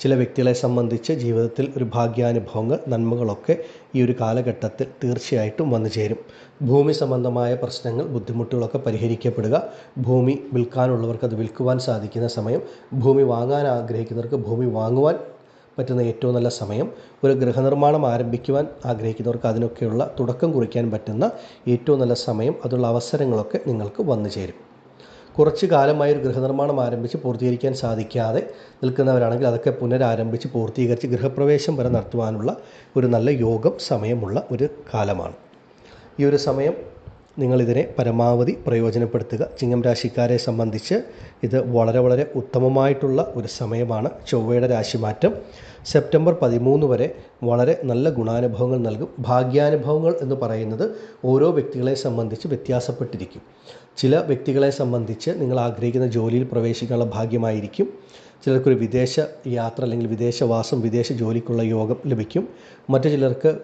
ചില വ്യക്തികളെ സംബന്ധിച്ച് ജീവിതത്തിൽ ഒരു ഭാഗ്യാനുഭവങ്ങൾ നന്മകളൊക്കെ ഈ ഒരു കാലഘട്ടത്തിൽ തീർച്ചയായിട്ടും വന്നു ചേരും. ഭൂമി സംബന്ധമായ പ്രശ്നങ്ങൾ ബുദ്ധിമുട്ടുകളൊക്കെ പരിഹരിക്കപ്പെടുക ഭൂമി വിൽക്കാനുള്ളവർക്ക് അത് വിൽക്കുവാൻ സാധിക്കുന്ന സമയം ഭൂമി വാങ്ങാൻ ആഗ്രഹിക്കുന്നവർക്ക് ഭൂമി വാങ്ങുവാൻ പറ്റുന്ന ഏറ്റവും നല്ല സമയം ഒരു ഗൃഹനിർമ്മാണം ആരംഭിക്കുവാൻ ആഗ്രഹിക്കുന്നവർക്ക് അതിനൊക്കെയുള്ള തുടക്കം കുറിക്കാൻ പറ്റുന്ന ഏറ്റവും നല്ല സമയം അതുള്ള അവസരങ്ങളൊക്കെ നിങ്ങൾക്ക് വന്നു ചേരും. കുറച്ച് കാലമായി ഒരു ഗൃഹനിർമ്മാണം ആരംഭിച്ച് പൂർത്തീകരിക്കാൻ സാധിക്കാതെ നിൽക്കുന്നവരാണെങ്കിൽ അതൊക്കെ പുനരാരംഭിച്ച് പൂർത്തീകരിച്ച് ഗൃഹപ്രവേശം വരെ നടത്തുവാനുള്ള ഒരു നല്ല യോഗം സമയമുള്ള ഒരു കാലമാണ്. ഈ ഒരു സമയം നിങ്ങളിതിനെ പരമാവധി പ്രയോജനപ്പെടുത്തുക. ചിങ്ങം രാശിക്കാരെ സംബന്ധിച്ച് ഇത് വളരെ വളരെ ഉത്തമമായിട്ടുള്ള ഒരു സമയമാണ്. ചൊവ്വയുടെ രാശിമാറ്റം സെപ്റ്റംബർ പതിമൂന്ന് വരെ വളരെ നല്ല ഗുണാനുഭവങ്ങൾ നൽകും. ഭാഗ്യാനുഭവങ്ങൾ എന്ന് പറയുന്നത് ഓരോ വ്യക്തികളെ സംബന്ധിച്ച് വ്യത്യാസപ്പെട്ടിരിക്കും. ചില വ്യക്തികളെ സംബന്ധിച്ച് നിങ്ങൾ ആഗ്രഹിക്കുന്ന ജോലിയിൽ പ്രവേശിക്കാനുള്ള ഭാഗ്യമായിരിക്കും. ചിലർക്കൊരു വിദേശ യാത്ര അല്ലെങ്കിൽ വിദേശവാസം വിദേശ ജോലിക്കുള്ള യോഗം ലഭിക്കും. മറ്റു ചിലർക്ക്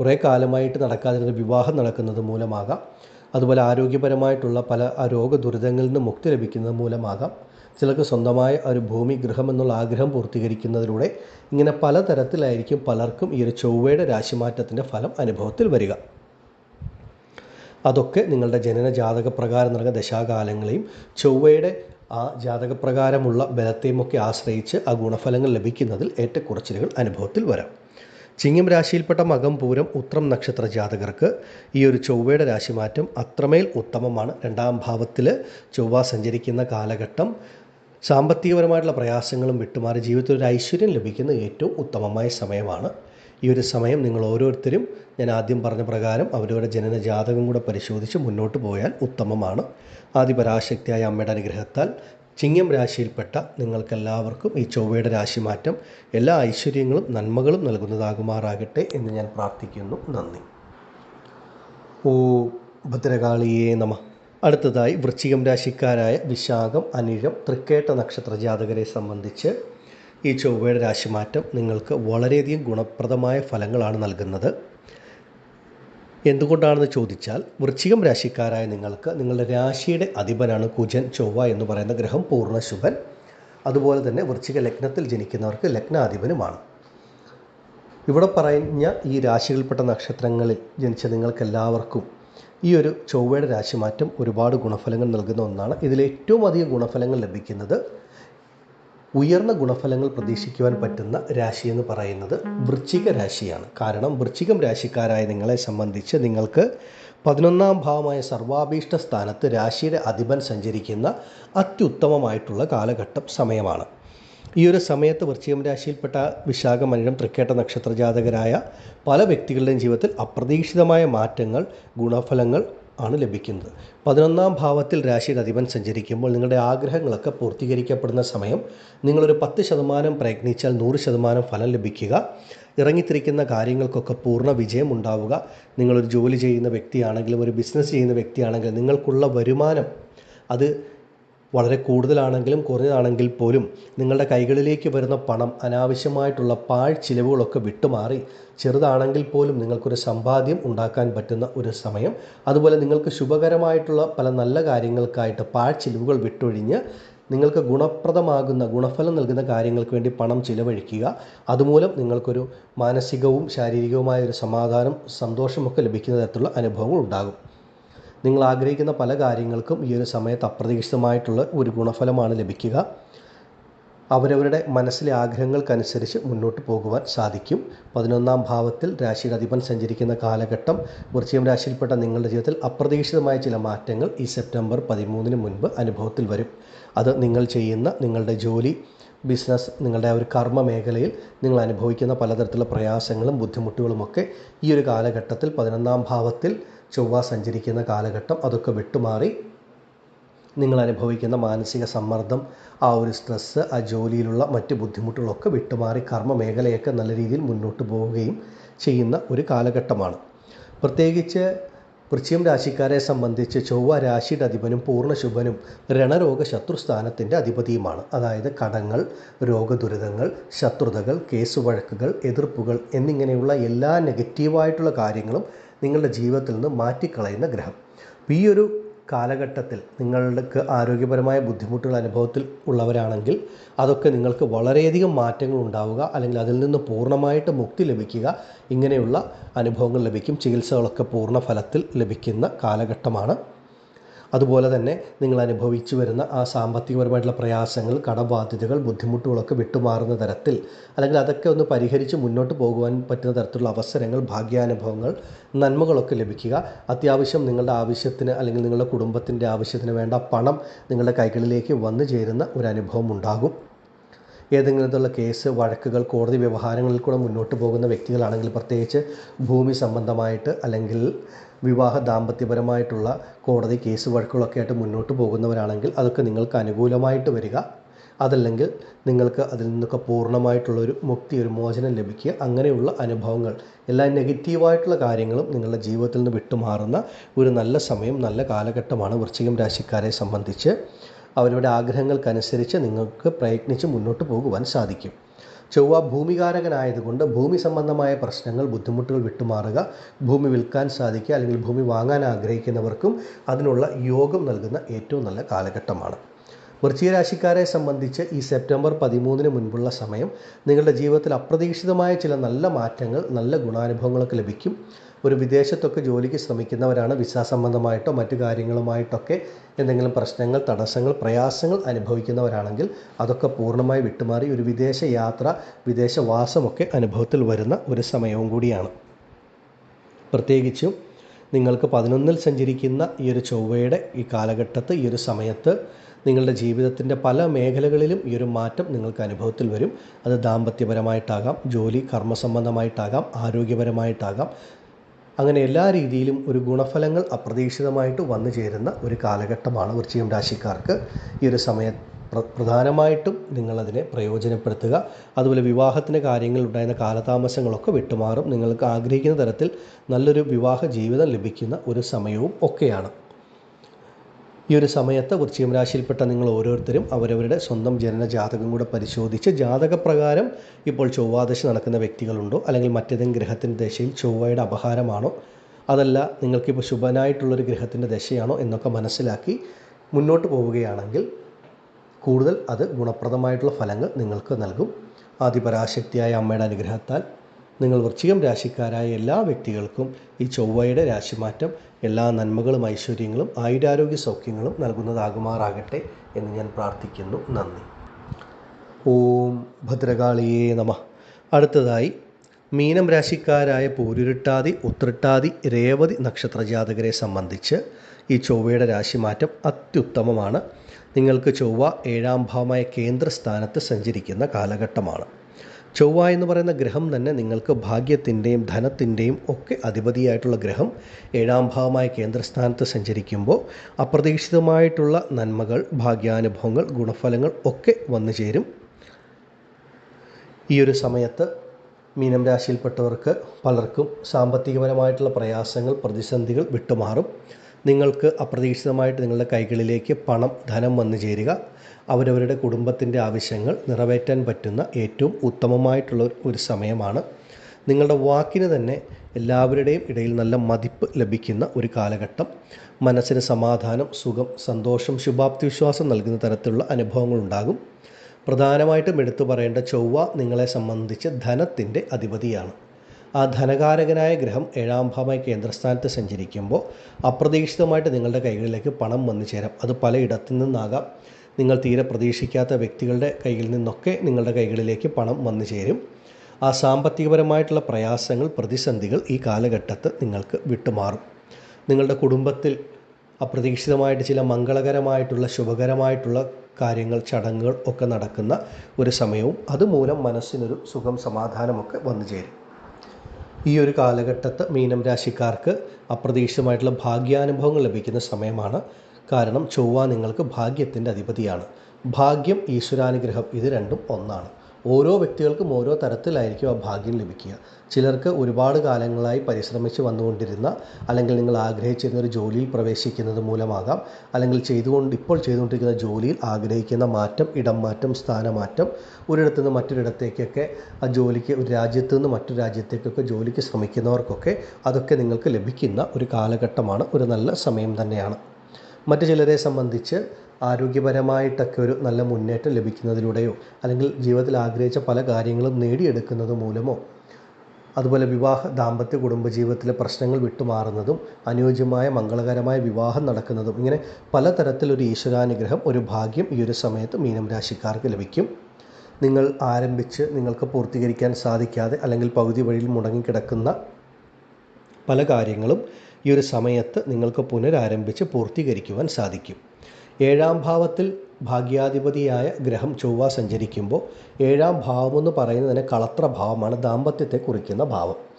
കുറേ കാലമായിട്ട് നടക്കാതിരുന്ന വിവാഹം നടക്കുന്നത് മൂലമാകാം. അതുപോലെ ആരോഗ്യപരമായിട്ടുള്ള പല രോഗ ദുരിതങ്ങളിൽ നിന്ന് മുക്തി ലഭിക്കുന്നത് മൂലമാകാം. ചിലർക്ക് സ്വന്തമായ ഒരു ഭൂമി ഗൃഹം എന്നുള്ള ആഗ്രഹം പൂർത്തീകരിക്കുന്നതിലൂടെ ഇങ്ങനെ പലതരത്തിലായിരിക്കും പലർക്കും ഈ ഒരു ചൊവ്വയുടെ രാശിമാറ്റത്തിന്റെ ഫലം അനുഭവത്തിൽ വരിക. അതൊക്കെ നിങ്ങളുടെ ജനന ജാതകപ്രകാരം നടക്കുന്ന ദശാകാലങ്ങളെയും ചൊവ്വയുടെ ആ ജാതകപ്രകാരമുള്ള ബലത്തെയും ഒക്കെ ആശ്രയിച്ച് ആ ഗുണഫലങ്ങൾ ലഭിക്കുന്നതിൽ ഏറ്റക്കുറച്ചിലുകൾ അനുഭവത്തിൽ വരാം. ചിങ്ങം രാശിയിൽപ്പെട്ട മകം പൂരം ഉത്രം നക്ഷത്ര ജാതകർക്ക് ഈ ഒരു ചൊവ്വയുടെ രാശിമാറ്റം അത്രമേൽ ഉത്തമമാണ്. രണ്ടാം ഭാവത്തിൽ ചൊവ്വ സഞ്ചരിക്കുന്ന കാലഘട്ടം സാമ്പത്തികപരമായിട്ടുള്ള പ്രയാസങ്ങളും വിട്ടുമാറി ജീവിതത്തിൽ ഒരു ഐശ്വര്യം ലഭിക്കുന്ന ഏറ്റവും ഉത്തമമായ സമയമാണ്. ഈ ഒരു സമയം നിങ്ങൾ ഓരോരുത്തരും ഞാൻ ആദ്യം പറഞ്ഞ പ്രകാരം അവരവരുടെ ജനന ജാതകം കൂടെ പരിശോധിച്ച് മുന്നോട്ട് പോയാൽ ഉത്തമമാണ്. ആദിപരാശക്തിയായ അമ്മയുടെ അനുഗ്രഹത്താൽ ചിങ്ങം രാശിയിൽപ്പെട്ട നിങ്ങൾക്കെല്ലാവർക്കും ഈ ചൊവ്വയുടെ രാശിമാറ്റം എല്ലാ ഐശ്വര്യങ്ങളും നന്മകളും നൽകുന്നതാകുമാറാകട്ടെ എന്ന് ഞാൻ പ്രാർത്ഥിക്കുന്നു. നന്ദി. ഓ ഭദ്രകാളിയേ നമ. അടുത്തതായി വൃശ്ചികം രാശിക്കാരായ വിശാഖം അനിഴം തൃക്കേട്ട നക്ഷത്ര ജാതകരെ സംബന്ധിച്ച് ഈ ചൊവ്വയുടെ രാശിമാറ്റം നിങ്ങൾക്ക് വളരെയധികം ഗുണപ്രദമായ ഫലങ്ങളാണ് നൽകുന്നത്. എന്തുകൊണ്ടാണെന്ന് ചോദിച്ചാൽ വൃശ്ചികം രാശിക്കാരായ നിങ്ങൾക്ക് നിങ്ങളുടെ രാശിയുടെ അധിപനാണ് കുജൻ ചൊവ്വ എന്ന് പറയുന്ന ഗ്രഹം പൂർണ ശുഭൻ. അതുപോലെ തന്നെ വൃശ്ചിക ലഗ്നത്തിൽ ജനിക്കുന്നവർക്ക് ലഗ്നാധിപനുമാണ്. ഇവിടെ പറഞ്ഞ ഈ രാശികളിൽപ്പെട്ട നക്ഷത്രങ്ങളിൽ ജനിച്ച നിങ്ങൾക്കെല്ലാവർക്കും ഈ ഒരു ചൊവ്വയുടെ രാശിമാറ്റം ഒരുപാട് ഗുണഫലങ്ങൾ നൽകുന്ന ഒന്നാണ്. ഇതിൽ ഏറ്റവും അധികം ഗുണഫലങ്ങൾ ലഭിക്കുന്നത് ഉയർന്ന ഗുണഫലങ്ങൾ പ്രതീക്ഷിക്കുവാൻ പറ്റുന്ന രാശി എന്ന് പറയുന്നത് വൃശ്ചിക രാശിയാണ്. കാരണം വൃശ്ചികം രാശിക്കാരായ നിങ്ങളെ സംബന്ധിച്ച് നിങ്ങൾക്ക് പതിനൊന്നാം ഭാവമായ സർവാഭീഷ്ട സ്ഥാനത്ത് രാശിയുടെ അധിപൻ സഞ്ചരിക്കുന്ന അത്യുത്തമമായിട്ടുള്ള കാലഘട്ടം സമയമാണ്. ഈ ഒരു സമയത്ത് വൃശ്ചികം രാശിയിൽപ്പെട്ട വിശാഖമനിഴം തൃക്കേട്ട നക്ഷത്ര ജാതകരായ പല വ്യക്തികളുടെയും ജീവിതത്തിൽ അപ്രതീക്ഷിതമായ മാറ്റങ്ങൾ ഗുണഫലങ്ങൾ ആണ് ലഭിക്കുന്നത്. പതിനൊന്നാം ഭാവത്തിൽ രാശിയുടെ അധിപൻ സഞ്ചരിക്കുമ്പോൾ നിങ്ങളുടെ ആഗ്രഹങ്ങളൊക്കെ പൂർത്തീകരിക്കപ്പെടുന്ന സമയം നിങ്ങളൊരു പത്ത് ശതമാനം പ്രയത്നിച്ചാൽ നൂറ് ശതമാനം ഫലം ലഭിക്കുക. ഇറങ്ങിത്തിരിക്കുന്ന കാര്യങ്ങൾക്കൊക്കെ പൂർണ വിജയം ഉണ്ടാവുക. നിങ്ങളൊരു ജോലി ചെയ്യുന്ന വ്യക്തിയാണെങ്കിലും ഒരു ബിസിനസ് ചെയ്യുന്ന വ്യക്തിയാണെങ്കിലും നിങ്ങൾക്കുള്ള വരുമാനം അത് വളരെ കൂടുതലാണെങ്കിലും കുറഞ്ഞതാണെങ്കിൽ പോലും നിങ്ങളുടെ കൈകളിലേക്ക് വരുന്ന പണം അനാവശ്യമായിട്ടുള്ള പാഴ് ചിലവുകളൊക്കെ വിട്ടുമാറി ചെറുതാണെങ്കിൽ പോലും നിങ്ങൾക്കൊരു സമ്പാദ്യം ഉണ്ടാക്കാൻ പറ്റുന്ന ഒരു സമയം. അതുപോലെ നിങ്ങൾക്ക് ശുഭകരമായിട്ടുള്ള പല നല്ല കാര്യങ്ങൾക്കായിട്ട് പാഴ് ചിലവുകൾ വിട്ടൊഴിഞ്ഞ് നിങ്ങൾക്ക് ഗുണപ്രദമാകുന്ന ഗുണഫലം നൽകുന്ന കാര്യങ്ങൾക്ക് വേണ്ടി പണം ചിലവഴിക്കുക. അതുമൂലം നിങ്ങൾക്കൊരു മാനസികവും ശാരീരികവുമായ ഒരു സമാധാനം സന്തോഷമൊക്കെ ലഭിക്കുന്ന തരത്തിലുള്ള അനുഭവങ്ങൾ ഉണ്ടാകും. നിങ്ങൾ ആഗ്രഹിക്കുന്ന പല കാര്യങ്ങൾക്കും ഈ ഒരു സമയത്ത് അപ്രതീക്ഷിതമായിട്ടുള്ള ഒരു ഗുണഫലമാണ് ലഭിക്കുക. അവരവരുടെ മനസ്സിലെ ആഗ്രഹങ്ങൾക്കനുസരിച്ച് മുന്നോട്ട് പോകുവാൻ സാധിക്കും. പതിനൊന്നാം ഭാവത്തിൽ രാശിയുടെ അധിപൻ സഞ്ചരിക്കുന്ന കാലഘട്ടം വൃശ്ചികം രാശിയിൽപ്പെട്ട നിങ്ങളുടെ ജീവിതത്തിൽ അപ്രതീക്ഷിതമായ ചില മാറ്റങ്ങൾ ഈ സെപ്റ്റംബർ പതിമൂന്നിന് മുൻപ് അനുഭവത്തിൽ വരും. അത് നിങ്ങൾ ചെയ്യുന്ന നിങ്ങളുടെ ജോലി ബിസിനസ് നിങ്ങളുടെ ഒരു കർമ്മ മേഖലയിൽ നിങ്ങൾ അനുഭവിക്കുന്ന പലതരത്തിലുള്ള പ്രയാസങ്ങളും ബുദ്ധിമുട്ടുകളുമൊക്കെ ഈ ഒരു കാലഘട്ടത്തിൽ പതിനൊന്നാം ഭാവത്തിൽ ചൊവ്വ സഞ്ചരിക്കുന്ന കാലഘട്ടം അതൊക്കെ വിട്ടുമാറി നിങ്ങൾ അനുഭവിക്കുന്ന മാനസിക സമ്മർദ്ദം ആ ഒരു സ്ട്രെസ്സ് ആ ജോലിയിലുള്ള മറ്റ് ബുദ്ധിമുട്ടുകളൊക്കെ വിട്ടുമാറി കർമ്മ മേഖലയൊക്കെ നല്ല രീതിയിൽ മുന്നോട്ട് പോവുകയും ചെയ്യുന്ന ഒരു കാലഘട്ടമാണ്. പ്രത്യേകിച്ച് വൃശ്ചികം രാശിക്കാരെ സംബന്ധിച്ച് ചൊവ്വ രാശിയുടെ അധിപനും പൂർണശുഭനും രണരോഗ ശത്രുസ്ഥാനത്തിന്റെ അധിപതിയുമാണ്. അതായത് കടങ്ങൾ രോഗദുരിതങ്ങൾ ശത്രുതകൾ കേസുവഴക്കുകൾ എതിർപ്പുകൾ എന്നിങ്ങനെയുള്ള എല്ലാ നെഗറ്റീവായിട്ടുള്ള കാര്യങ്ങളും നിങ്ങളുടെ ജീവിതത്തിൽ നിന്ന് മാറ്റിക്കളയുന്ന ഗ്രഹം. ഈ ഒരു കാലഘട്ടത്തിൽ നിങ്ങൾക്ക് ആരോഗ്യപരമായ ബുദ്ധിമുട്ടുകൾ അനുഭവത്തിൽ ഉള്ളവരാണെങ്കിൽ അതൊക്കെ നിങ്ങൾക്ക് വളരെയധികം മാറ്റങ്ങൾ ഉണ്ടാവുക അല്ലെങ്കിൽ അതിൽ നിന്ന് പൂർണമായിട്ട് മുക്തി ലഭിക്കുക. ഇങ്ങനെയുള്ള അനുഭവങ്ങൾ ലഭിക്കും. ചികിത്സകളൊക്കെ പൂർണ ഫലത്തിൽ ലഭിക്കുന്ന കാലഘട്ടമാണ് അതുപോലെ തന്നെ നിങ്ങൾ അനുഭവിച്ചു വരുന്ന ആ സാമ്പത്തികപരമായിട്ടുള്ള പ്രയാസങ്ങൾ കടബാധ്യതകൾ ബുദ്ധിമുട്ടുകളൊക്കെ വിട്ടുമാറുന്ന തരത്തിൽ അല്ലെങ്കിൽ അതൊക്കെ ഒന്ന് പരിഹരിച്ച് മുന്നോട്ട് പോകുവാൻ പറ്റുന്ന തരത്തിലുള്ള അവസരങ്ങൾ ഭാഗ്യാനുഭവങ്ങൾ നന്മകളൊക്കെ ലഭിക്കുക. അത്യാവശ്യം നിങ്ങളുടെ ആവശ്യത്തിന് അല്ലെങ്കിൽ നിങ്ങളുടെ കുടുംബത്തിന്റെ ആവശ്യത്തിന് വേണ്ട പണം നിങ്ങളുടെ കൈകളിലേക്ക് വന്നു ചേരുന്ന ഒരു അനുഭവം ഉണ്ടാകും. ഏതെങ്കിലും തരത്തിലുള്ള കേസ് വഴക്കുകൾ കോടതി വ്യവഹാരങ്ങളിൽ കൂടെ മുന്നോട്ട് പോകുന്ന വ്യക്തികളാണെങ്കിൽ പ്രത്യേകിച്ച് ഭൂമി സംബന്ധമായിട്ട് അല്ലെങ്കിൽ വിവാഹ ദാമ്പത്യപരമായിട്ടുള്ള കോടതി കേസ് വഴക്കുകളൊക്കെ ആയിട്ട് മുന്നോട്ട് പോകുന്നവരാണെങ്കിൽ അതൊക്കെ നിങ്ങൾക്ക് അനുകൂലമായിട്ട് വരിക. അതല്ലെങ്കിൽ നിങ്ങൾക്ക് അതിൽ നിന്നൊക്കെ പൂർണമായിട്ടുള്ളൊരു മുക്തി ഒരു മോചനം ലഭിക്കുക. അങ്ങനെയുള്ള അനുഭവങ്ങൾ എല്ലാ നെഗറ്റീവായിട്ടുള്ള കാര്യങ്ങളും നിങ്ങളുടെ ജീവിതത്തിൽ നിന്ന് വിട്ടുമാറുന്ന ഒരു നല്ല സമയം നല്ല കാലഘട്ടമാണ് വൃശ്ചികം രാശിക്കാരെ സംബന്ധിച്ച്. അവരുടെ ആഗ്രഹങ്ങൾക്കനുസരിച്ച് നിങ്ങൾക്ക് പ്രയത്നിച്ച് മുന്നോട്ട് പോകുവാൻ സാധിക്കും. ചൊവ്വ ഭൂമികാരകനായതുകൊണ്ട് ഭൂമി സംബന്ധമായ പ്രശ്നങ്ങൾ ബുദ്ധിമുട്ടുകൾ വിട്ടുമാറുക ഭൂമി വിൽക്കാൻ സാധിക്കുക അല്ലെങ്കിൽ ഭൂമി വാങ്ങാൻ ആഗ്രഹിക്കുന്നവർക്കും അതിനുള്ള യോഗം നൽകുന്ന ഏറ്റവും നല്ല കാലഘട്ടമാണ്. വൃശ്ചിക രാശിക്കാരെ സംബന്ധിച്ച് ഈ സെപ്റ്റംബർ പതിമൂന്നിന് മുൻപുള്ള സമയം നിങ്ങളുടെ ജീവിതത്തിൽ അപ്രതീക്ഷിതമായ ചില നല്ല മാറ്റങ്ങൾ നല്ല ഗുണാനുഭവങ്ങളൊക്കെ ലഭിക്കും. ഒരു വിദേശത്തൊക്കെ ജോലിക്ക് ശ്രമിക്കുന്നവരാണ് വിസ സംബന്ധമായിട്ടോ മറ്റു കാര്യങ്ങളുമായിട്ടൊക്കെ എന്തെങ്കിലും പ്രശ്നങ്ങൾ തടസ്സങ്ങൾ പ്രയാസങ്ങൾ അനുഭവിക്കുന്നവരാണെങ്കിൽ അതൊക്കെ പൂർണമായി വിട്ടുമാറി ഒരു വിദേശ യാത്ര വിദേശവാസമൊക്കെ അനുഭവത്തിൽ വരുന്ന ഒരു സമയവും കൂടിയാണ്. പ്രത്യേകിച്ചും നിങ്ങൾക്ക് പതിനൊന്നിൽ സഞ്ചരിക്കുന്ന ഈ ഒരു ചൊവ്വയുടെ ഈ കാലഘട്ടത്ത് ഈ ഒരു സമയത്ത് നിങ്ങളുടെ ജീവിതത്തിന്റെ പല മേഖലകളിലും ഈ ഒരു മാറ്റം നിങ്ങൾക്ക് അനുഭവത്തിൽ വരും. അത് ദാമ്പത്യപരമായിട്ടാകാം ജോലി കർമ്മസംബന്ധമായിട്ടാകാം ആരോഗ്യപരമായിട്ടാകാം. അങ്ങനെ എല്ലാ രീതിയിലും ഒരു ഗുണഫലങ്ങൾ അപ്രതീക്ഷിതമായിട്ട് വന്നു ചേരുന്ന ഒരു കാലഘട്ടമാണ് വൃശ്ചികം രാശിക്കാർക്ക്. ഈ ഒരു സമയ പ്ര പ്രധാനമായിട്ടും നിങ്ങളതിനെ പ്രയോജനപ്പെടുത്തുക. അതുപോലെ വിവാഹത്തിന്റെ കാര്യങ്ങൾ ഉണ്ടായിരുന്ന കാലതാമസങ്ങളൊക്കെ വിട്ടുമാറും. നിങ്ങൾക്ക് ആഗ്രഹിക്കുന്ന തരത്തിൽ നല്ലൊരു വിവാഹ ജീവിതം ലഭിക്കുന്ന ഒരു സമയവും ഒക്കെയാണ്. ഈ ഒരു സമയത്ത് വൃശ്ചികം രാശിയിൽപ്പെട്ട നിങ്ങൾ ഓരോരുത്തരും അവരവരുടെ സ്വന്തം ജനന ജാതകം കൂടെ പരിശോധിച്ച് ജാതകപ്രകാരം ഇപ്പോൾ ചൊവ്വാദശ നടക്കുന്ന വ്യക്തികളുണ്ടോ? അല്ലെങ്കിൽ മറ്റേതെങ്കിലും ഗ്രഹത്തിന്റെ ദശയിൽ ചൊവ്വയുടെ അപഹാരമാണോ? അതല്ല നിങ്ങൾക്കിപ്പോൾ ശുഭനായിട്ടുള്ളൊരു ഗ്രഹത്തിന്റെ ദശയാണോ എന്നൊക്കെ മനസ്സിലാക്കി മുന്നോട്ട് പോവുകയാണെങ്കിൽ കൂടുതൽ അത് ഗുണപ്രദമായിട്ടുള്ള ഫലങ്ങൾ നിങ്ങൾക്ക് നൽകും. ആദിപരാശക്തിയായ അമ്മയുടെ അനുഗ്രഹത്താൽ നിങ്ങൾ വൃശ്ചികം രാശിക്കാരായ എല്ലാ വ്യക്തികൾക്കും ഈ ചൊവ്വയുടെ രാശിമാറ്റം എല്ലാ നന്മകളും ഐശ്വര്യങ്ങളും ആയുരാരോഗ്യ സൗഖ്യങ്ങളും നൽകുന്നതാകുമാറാകട്ടെ എന്ന് ഞാൻ പ്രാർത്ഥിക്കുന്നു. നന്ദി. ഓം ഭദ്രകാളിയേ നമ. അടുത്തതായി മീനം രാശിക്കാരായ പൂരുരുട്ടാതി ഉത്രട്ടാതി രേവതി നക്ഷത്ര ജാതകരെ സംബന്ധിച്ച് ഈ ചൊവ്വയുടെ രാശിമാറ്റം അത്യുത്തമമാണ്. നിങ്ങൾക്ക് ചൊവ്വ ഏഴാം ഭാവമായ കേന്ദ്രസ്ഥാനത്ത് സഞ്ചരിക്കുന്ന കാലഘട്ടമാണ്. ചൊവ്വ എന്ന് പറയുന്ന ഗ്രഹം തന്നെ നിങ്ങൾക്ക് ഭാഗ്യത്തിന്റെയും ധനത്തിന്റെയും ഒക്കെ അധിപതിയായിട്ടുള്ള ഗ്രഹം ഏഴാം ഭാവമായ കേന്ദ്രസ്ഥാനത്ത് സഞ്ചരിക്കുമ്പോൾ അപ്രതീക്ഷിതമായിട്ടുള്ള നന്മകൾ ഭാഗ്യാനുഭവങ്ങൾ ഗുണഫലങ്ങൾ ഒക്കെ വന്നു ചേരും. ഈ ഒരു സമയത്ത് മീനം രാശിയിൽപ്പെട്ടവർക്ക് പലർക്കും സാമ്പത്തികപരമായിട്ടുള്ള പ്രയാസങ്ങൾ പ്രതിസന്ധികൾ വിട്ടുമാറും. നിങ്ങൾക്ക് അപ്രതീക്ഷിതമായിട്ട് നിങ്ങളുടെ കൈകളിലേക്ക് പണം ധനം വന്നു ചേരുക. അവരവരുടെ കുടുംബത്തിന്റെ ആവശ്യങ്ങൾ നിറവേറ്റാൻ പറ്റുന്ന ഏറ്റവും ഉത്തമമായിട്ടുള്ള ഒരു സമയമാണ്. നിങ്ങളുടെ വാക്കിന് തന്നെ എല്ലാവരുടെയും ഇടയിൽ നല്ല മതിപ്പ് ലഭിക്കുന്ന ഒരു കാലഘട്ടം. മനസ്സിന് സമാധാനം സുഖം സന്തോഷം ശുഭാപ്തി വിശ്വാസം നൽകുന്ന തരത്തിലുള്ള അനുഭവങ്ങൾ ഉണ്ടാകും. പ്രധാനമായിട്ടും എടുത്തു പറയേണ്ട ചൊവ്വ നിങ്ങളെ സംബന്ധിച്ച് ധനത്തിന്റെ അധിപതിയാണ്. ആ ധനകാരകനായ ഗ്രഹം ഏഴാം ഭാവമായി കേന്ദ്രസ്ഥാനത്ത് സഞ്ചരിക്കുമ്പോൾ അപ്രതീക്ഷിതമായിട്ട് നിങ്ങളുടെ കൈകളിലേക്ക് പണം വന്നു ചേരാം. അത് പലയിടത്തു നിന്നാകാം നിങ്ങൾ തീരെ പ്രതീക്ഷിക്കാത്ത വ്യക്തികളുടെ കയ്യിൽ നിന്നൊക്കെ നിങ്ങളുടെ കൈകളിലേക്ക് പണം വന്നു ചേരും. ആ സാമ്പത്തികപരമായിട്ടുള്ള പ്രയാസങ്ങൾ പ്രതിസന്ധികൾ ഈ കാലഘട്ടത്ത് നിങ്ങൾക്ക് വിട്ടുമാറും. നിങ്ങളുടെ കുടുംബത്തിൽ അപ്രതീക്ഷിതമായിട്ട് ചില മംഗളകരമായിട്ടുള്ള ശുഭകരമായിട്ടുള്ള കാര്യങ്ങൾ ചടങ്ങുകൾ ഒക്കെ നടക്കുന്ന ഒരു സമയവും അതുമൂലം മനസ്സിനൊരു സുഖം സമാധാനമൊക്കെ വന്നു ചേരും. ഈ ഒരു കാലഘട്ടത്ത് മീനം രാശിക്കാർക്ക് അപ്രതീക്ഷിതമായിട്ടുള്ള ഭാഗ്യാനുഭവങ്ങൾ ലഭിക്കുന്ന സമയമാണ് കാരണം ചൊവ്വ നിങ്ങൾക്ക് ഭാഗ്യത്തിന്റെ അധിപതിയാണ്. ഭാഗ്യം ഈശ്വരാനുഗ്രഹം ഇത് രണ്ടും ഒന്നാണ്. ഓരോ വ്യക്തികൾക്കും ഓരോ തരത്തിലായിരിക്കും ആ ഭാഗ്യം ലഭിക്കുക. ചിലർക്ക് ഒരുപാട് കാലങ്ങളായി പരിശ്രമിച്ച് വന്നുകൊണ്ടിരുന്ന അല്ലെങ്കിൽ നിങ്ങൾ ആഗ്രഹിച്ചിരുന്ന ഒരു ജോലിയിൽ പ്രവേശിക്കുന്നത് മൂലമാകാം അല്ലെങ്കിൽ ചെയ്തുകൊണ്ട് ഇപ്പോൾ ചെയ്തുകൊണ്ടിരിക്കുന്ന ജോലിയിൽ ആഗ്രഹിക്കുന്ന മാറ്റം ഇടം മാറ്റം സ്ഥാനമാറ്റം ഒരിടത്തു നിന്ന് മറ്റൊരിടത്തേക്കൊക്കെ ആ ജോലിക്ക് ഒരു രാജ്യത്തു നിന്ന് മറ്റൊരു രാജ്യത്തേക്കൊക്കെ ജോലിക്ക് ശ്രമിക്കുന്നവർക്കൊക്കെ അതൊക്കെ നിങ്ങൾക്ക് ലഭിക്കുന്ന ഒരു കാലഘട്ടമാണ്. ഒരു നല്ല സമയം തന്നെയാണ്. മറ്റു ചിലരെ സംബന്ധിച്ച് ആരോഗ്യപരമായിട്ടൊക്കെ ഒരു നല്ല മുന്നേറ്റം ലഭിക്കുന്നതിലൂടെയോ അല്ലെങ്കിൽ ജീവിതത്തിൽ ആഗ്രഹിച്ച പല കാര്യങ്ങളും നേടിയെടുക്കുന്നത് മൂലമോ അതുപോലെ വിവാഹ ദാമ്പത്യ കുടുംബ ജീവിതത്തിലെ പ്രശ്നങ്ങൾ വിട്ടുമാറുന്നതും അനുയോജ്യമായ മംഗളകരമായ വിവാഹം നടക്കുന്നതും ഇങ്ങനെ പലതരത്തിലൊരു ഈശ്വരാനുഗ്രഹം ഒരു ഭാഗ്യം ഈ ഒരു സമയത്ത് മീനം രാശിക്കാർക്ക് ലഭിക്കും. നിങ്ങൾ ആരംഭിച്ച് നിങ്ങൾക്ക് പൂർത്തീകരിക്കാൻ സാധിക്കാതെ അല്ലെങ്കിൽ പകുതി വഴിയിൽ മുടങ്ങിക്കിടക്കുന്ന പല കാര്യങ്ങളും ഈ ഒരു സമയത്ത് നിങ്ങൾക്ക് പുനരാരംഭിച്ച് പൂർത്തീകരിക്കുവാൻ സാധിക്കും. ഏഴാം ഭാവത്തിൽ ഭാഗ്യാധിപതിയായ ഗ്രഹം ചൊവ്വ സഞ്ചരിക്കുമ്പോൾ ഏഴാം ഭാവമെന്ന് തന്നെ കളത്ര ഭാവമാണ് ദാമ്പത്യത്തെ കുറിക്കുന്ന ഭാവം.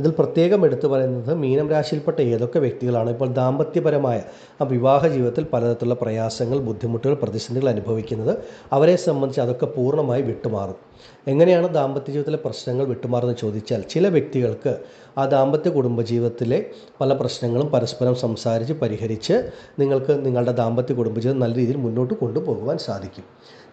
ഇതിൽ പ്രത്യേകം എടുത്തു പറയുന്നത് മീനം രാശിയിൽപ്പെട്ട ഏതൊക്കെ വ്യക്തികളാണ്? ഇപ്പോൾ ദാമ്പത്യപരമായ വിവാഹ ജീവിതത്തിൽ പലതരത്തിലുള്ള പ്രയാസങ്ങൾ ബുദ്ധിമുട്ടുകൾ പ്രതിസന്ധികൾ അനുഭവിക്കുന്നത് അവരെ സംബന്ധിച്ച് അതൊക്കെ പൂർണമായി വിട്ടുമാറും. എങ്ങനെയാണ് ദാമ്പത്യ ജീവിതത്തിലെ പ്രശ്നങ്ങൾ വിട്ടുമാറുന്നത് ചോദിച്ചാൽ ചില വ്യക്തികൾക്ക് ആ ദാമ്പത്യ കുടുംബ കുടുംബജീവിതത്തിലെ പല പ്രശ്നങ്ങളും പരസ്പരം സംസാരിച്ച് പരിഹരിച്ച് നിങ്ങൾക്ക് നിങ്ങളുടെ ദാമ്പത്യ കുടുംബജീവിതം നല്ല രീതിയിൽ മുന്നോട്ട് കൊണ്ടുപോകുവാൻ സാധിക്കും.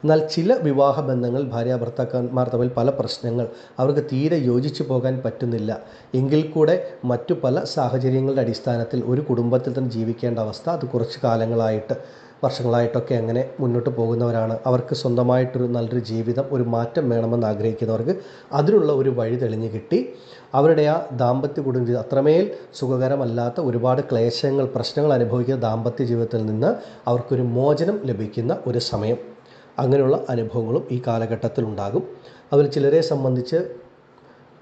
എന്നാൽ ചില വിവാഹ ബന്ധങ്ങൾ ഭാര്യ ഭർത്താക്കന്മാർ തമ്മിൽ പല പ്രശ്നങ്ങൾ അവർക്ക് തീരെ യോജിച്ചു പോകാൻ പറ്റുന്നില്ല. എങ്കിൽ കൂടെ മറ്റു പല സാഹചര്യങ്ങളുടെ അടിസ്ഥാനത്തിൽ ഒരു കുടുംബത്തിൽ തന്നെ ജീവിക്കേണ്ട അവസ്ഥ അത് കുറച്ച് കാലങ്ങളായിട്ട് വർഷങ്ങളായിട്ടൊക്കെ അങ്ങനെ മുന്നോട്ട് പോകുന്നവരാണ്. അവർക്ക് സ്വന്തമായിട്ടൊരു നല്ലൊരു ജീവിതം ഒരു മാറ്റം വേണമെന്ന് ആഗ്രഹിക്കുന്നവർക്ക് അതിനുള്ള ഒരു വഴി തെളിഞ്ഞു കിട്ടി. അവരുടെ ആ ദാമ്പത്യ കുടുംബ ജീവിതം അത്രമേൽ സുഖകരമല്ലാത്ത ഒരുപാട് ക്ലേശങ്ങൾ പ്രശ്നങ്ങൾ അനുഭവിക്കുന്ന ദാമ്പത്യ ജീവിതത്തിൽ നിന്ന് അവർക്കൊരു മോചനം ലഭിക്കുന്ന ഒരു സമയം. അങ്ങനെയുള്ള അനുഭവങ്ങളും ഈ കാലഘട്ടത്തിൽ ഉണ്ടാകും അതിൽ ചിലരെ സംബന്ധിച്ച്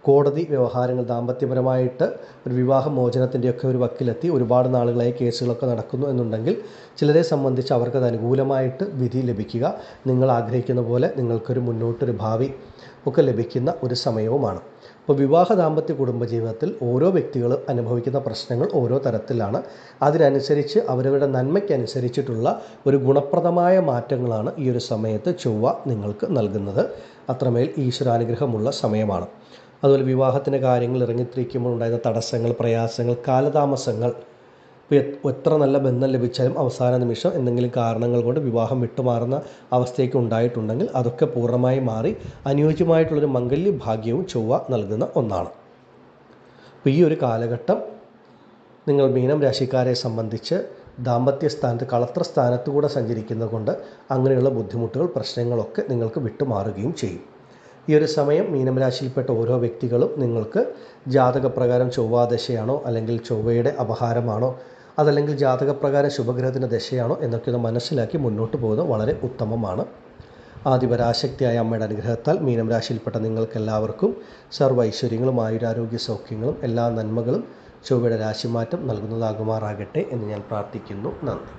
കോടതി വ്യവഹാരങ്ങൾ ദാമ്പത്യപരമായിട്ട് ഒരു വിവാഹ മോചനത്തിന്റെയൊക്കെ ഒരു വക്കിലെത്തി ഒരുപാട് നാളുകളായി കേസുകളൊക്കെ നടക്കുന്നു എന്നുണ്ടെങ്കിൽ ചിലരെ സംബന്ധിച്ച് അവർക്കത് അനുകൂലമായിട്ട് വിധി ലഭിക്കുക നിങ്ങൾ ആഗ്രഹിക്കുന്ന പോലെ നിങ്ങൾക്കൊരു മുന്നോട്ടൊരു ഭാവി ഒക്കെ ലഭിക്കുന്ന ഒരു സമയവുമാണ്. അപ്പോൾ വിവാഹ ദാമ്പത്യ കുടുംബജീവിതത്തിൽ ഓരോ വ്യക്തികളും അനുഭവിക്കുന്ന പ്രശ്നങ്ങൾ ഓരോ തരത്തിലാണ്. അതിനനുസരിച്ച് അവരവരുടെ നന്മയ്ക്കനുസരിച്ചിട്ടുള്ള ഒരു ഗുണപ്രദമായ മാറ്റങ്ങളാണ് ഈ ഒരു സമയത്ത് ചൊവ്വ നിങ്ങൾക്ക് നൽകുന്നത്. അത്രമേൽ ഈശ്വരാനുഗ്രഹമുള്ള സമയമാണ്. അതുപോലെ വിവാഹത്തിന്റെ കാര്യങ്ങൾ ഇറങ്ങിത്തിരിക്കുമ്പോൾ ഉണ്ടായിരുന്ന തടസ്സങ്ങൾ പ്രയാസങ്ങൾ കാലതാമസങ്ങൾ ഇപ്പോൾ എത്ര നല്ല ബന്ധം ലഭിച്ചാലും അവസാന നിമിഷം എന്തെങ്കിലും കാരണങ്ങൾ കൊണ്ട് വിവാഹം വിട്ടുമാറുന്ന അവസ്ഥയൊക്കെ ഉണ്ടായിട്ടുണ്ടെങ്കിൽ അതൊക്കെ പൂർണമായി മാറി അനുയോജ്യമായിട്ടുള്ളൊരു മംഗല്യ ഭാഗ്യവും ചൊവ്വ നൽകുന്ന ഒന്നാണ്. അപ്പോൾ ഈ ഒരു കാലഘട്ടം നിങ്ങൾ മീനം രാശിക്കാരെ സംബന്ധിച്ച് ദാമ്പത്യ സ്ഥാനത്ത് കളത്ര സ്ഥാനത്ത് കൂടെ സഞ്ചരിക്കുന്നത് കൊണ്ട് അങ്ങനെയുള്ള ബുദ്ധിമുട്ടുകൾ പ്രശ്നങ്ങളൊക്കെ നിങ്ങൾക്ക് വിട്ടുമാറുകയും ചെയ്യും. ഈ ഒരു സമയം മീനം രാശിയിൽപ്പെട്ട ഓരോ വ്യക്തികളും നിങ്ങൾക്ക് ജാതകപ്രകാരം ചൊവ്വാദശയാണോ അല്ലെങ്കിൽ ചൊവ്വയുടെ അപഹാരമാണോ അതല്ലെങ്കിൽ ജാതകപ്രകാരം ശുഭഗ്രഹത്തിന്റെ ദശയാണോ എന്നൊക്കെ ഒന്ന് മനസ്സിലാക്കി മുന്നോട്ട് പോകുന്നത് വളരെ ഉത്തമമാണ്. ആദിപരാശക്തിയായ അമ്മയുടെ അനുഗ്രഹത്താൽ മീനം രാശിയിൽപ്പെട്ട നിങ്ങൾക്കെല്ലാവർക്കും സർവ ഐശ്വര്യങ്ങളും ആയുരാരോഗ്യ സൗഖ്യങ്ങളും എല്ലാ നന്മകളും ചൊവ്വയുടെ രാശിമാറ്റം നൽകുന്നതാകുമാറാകട്ടെ എന്ന് ഞാൻ പ്രാർത്ഥിക്കുന്നു. നന്ദി.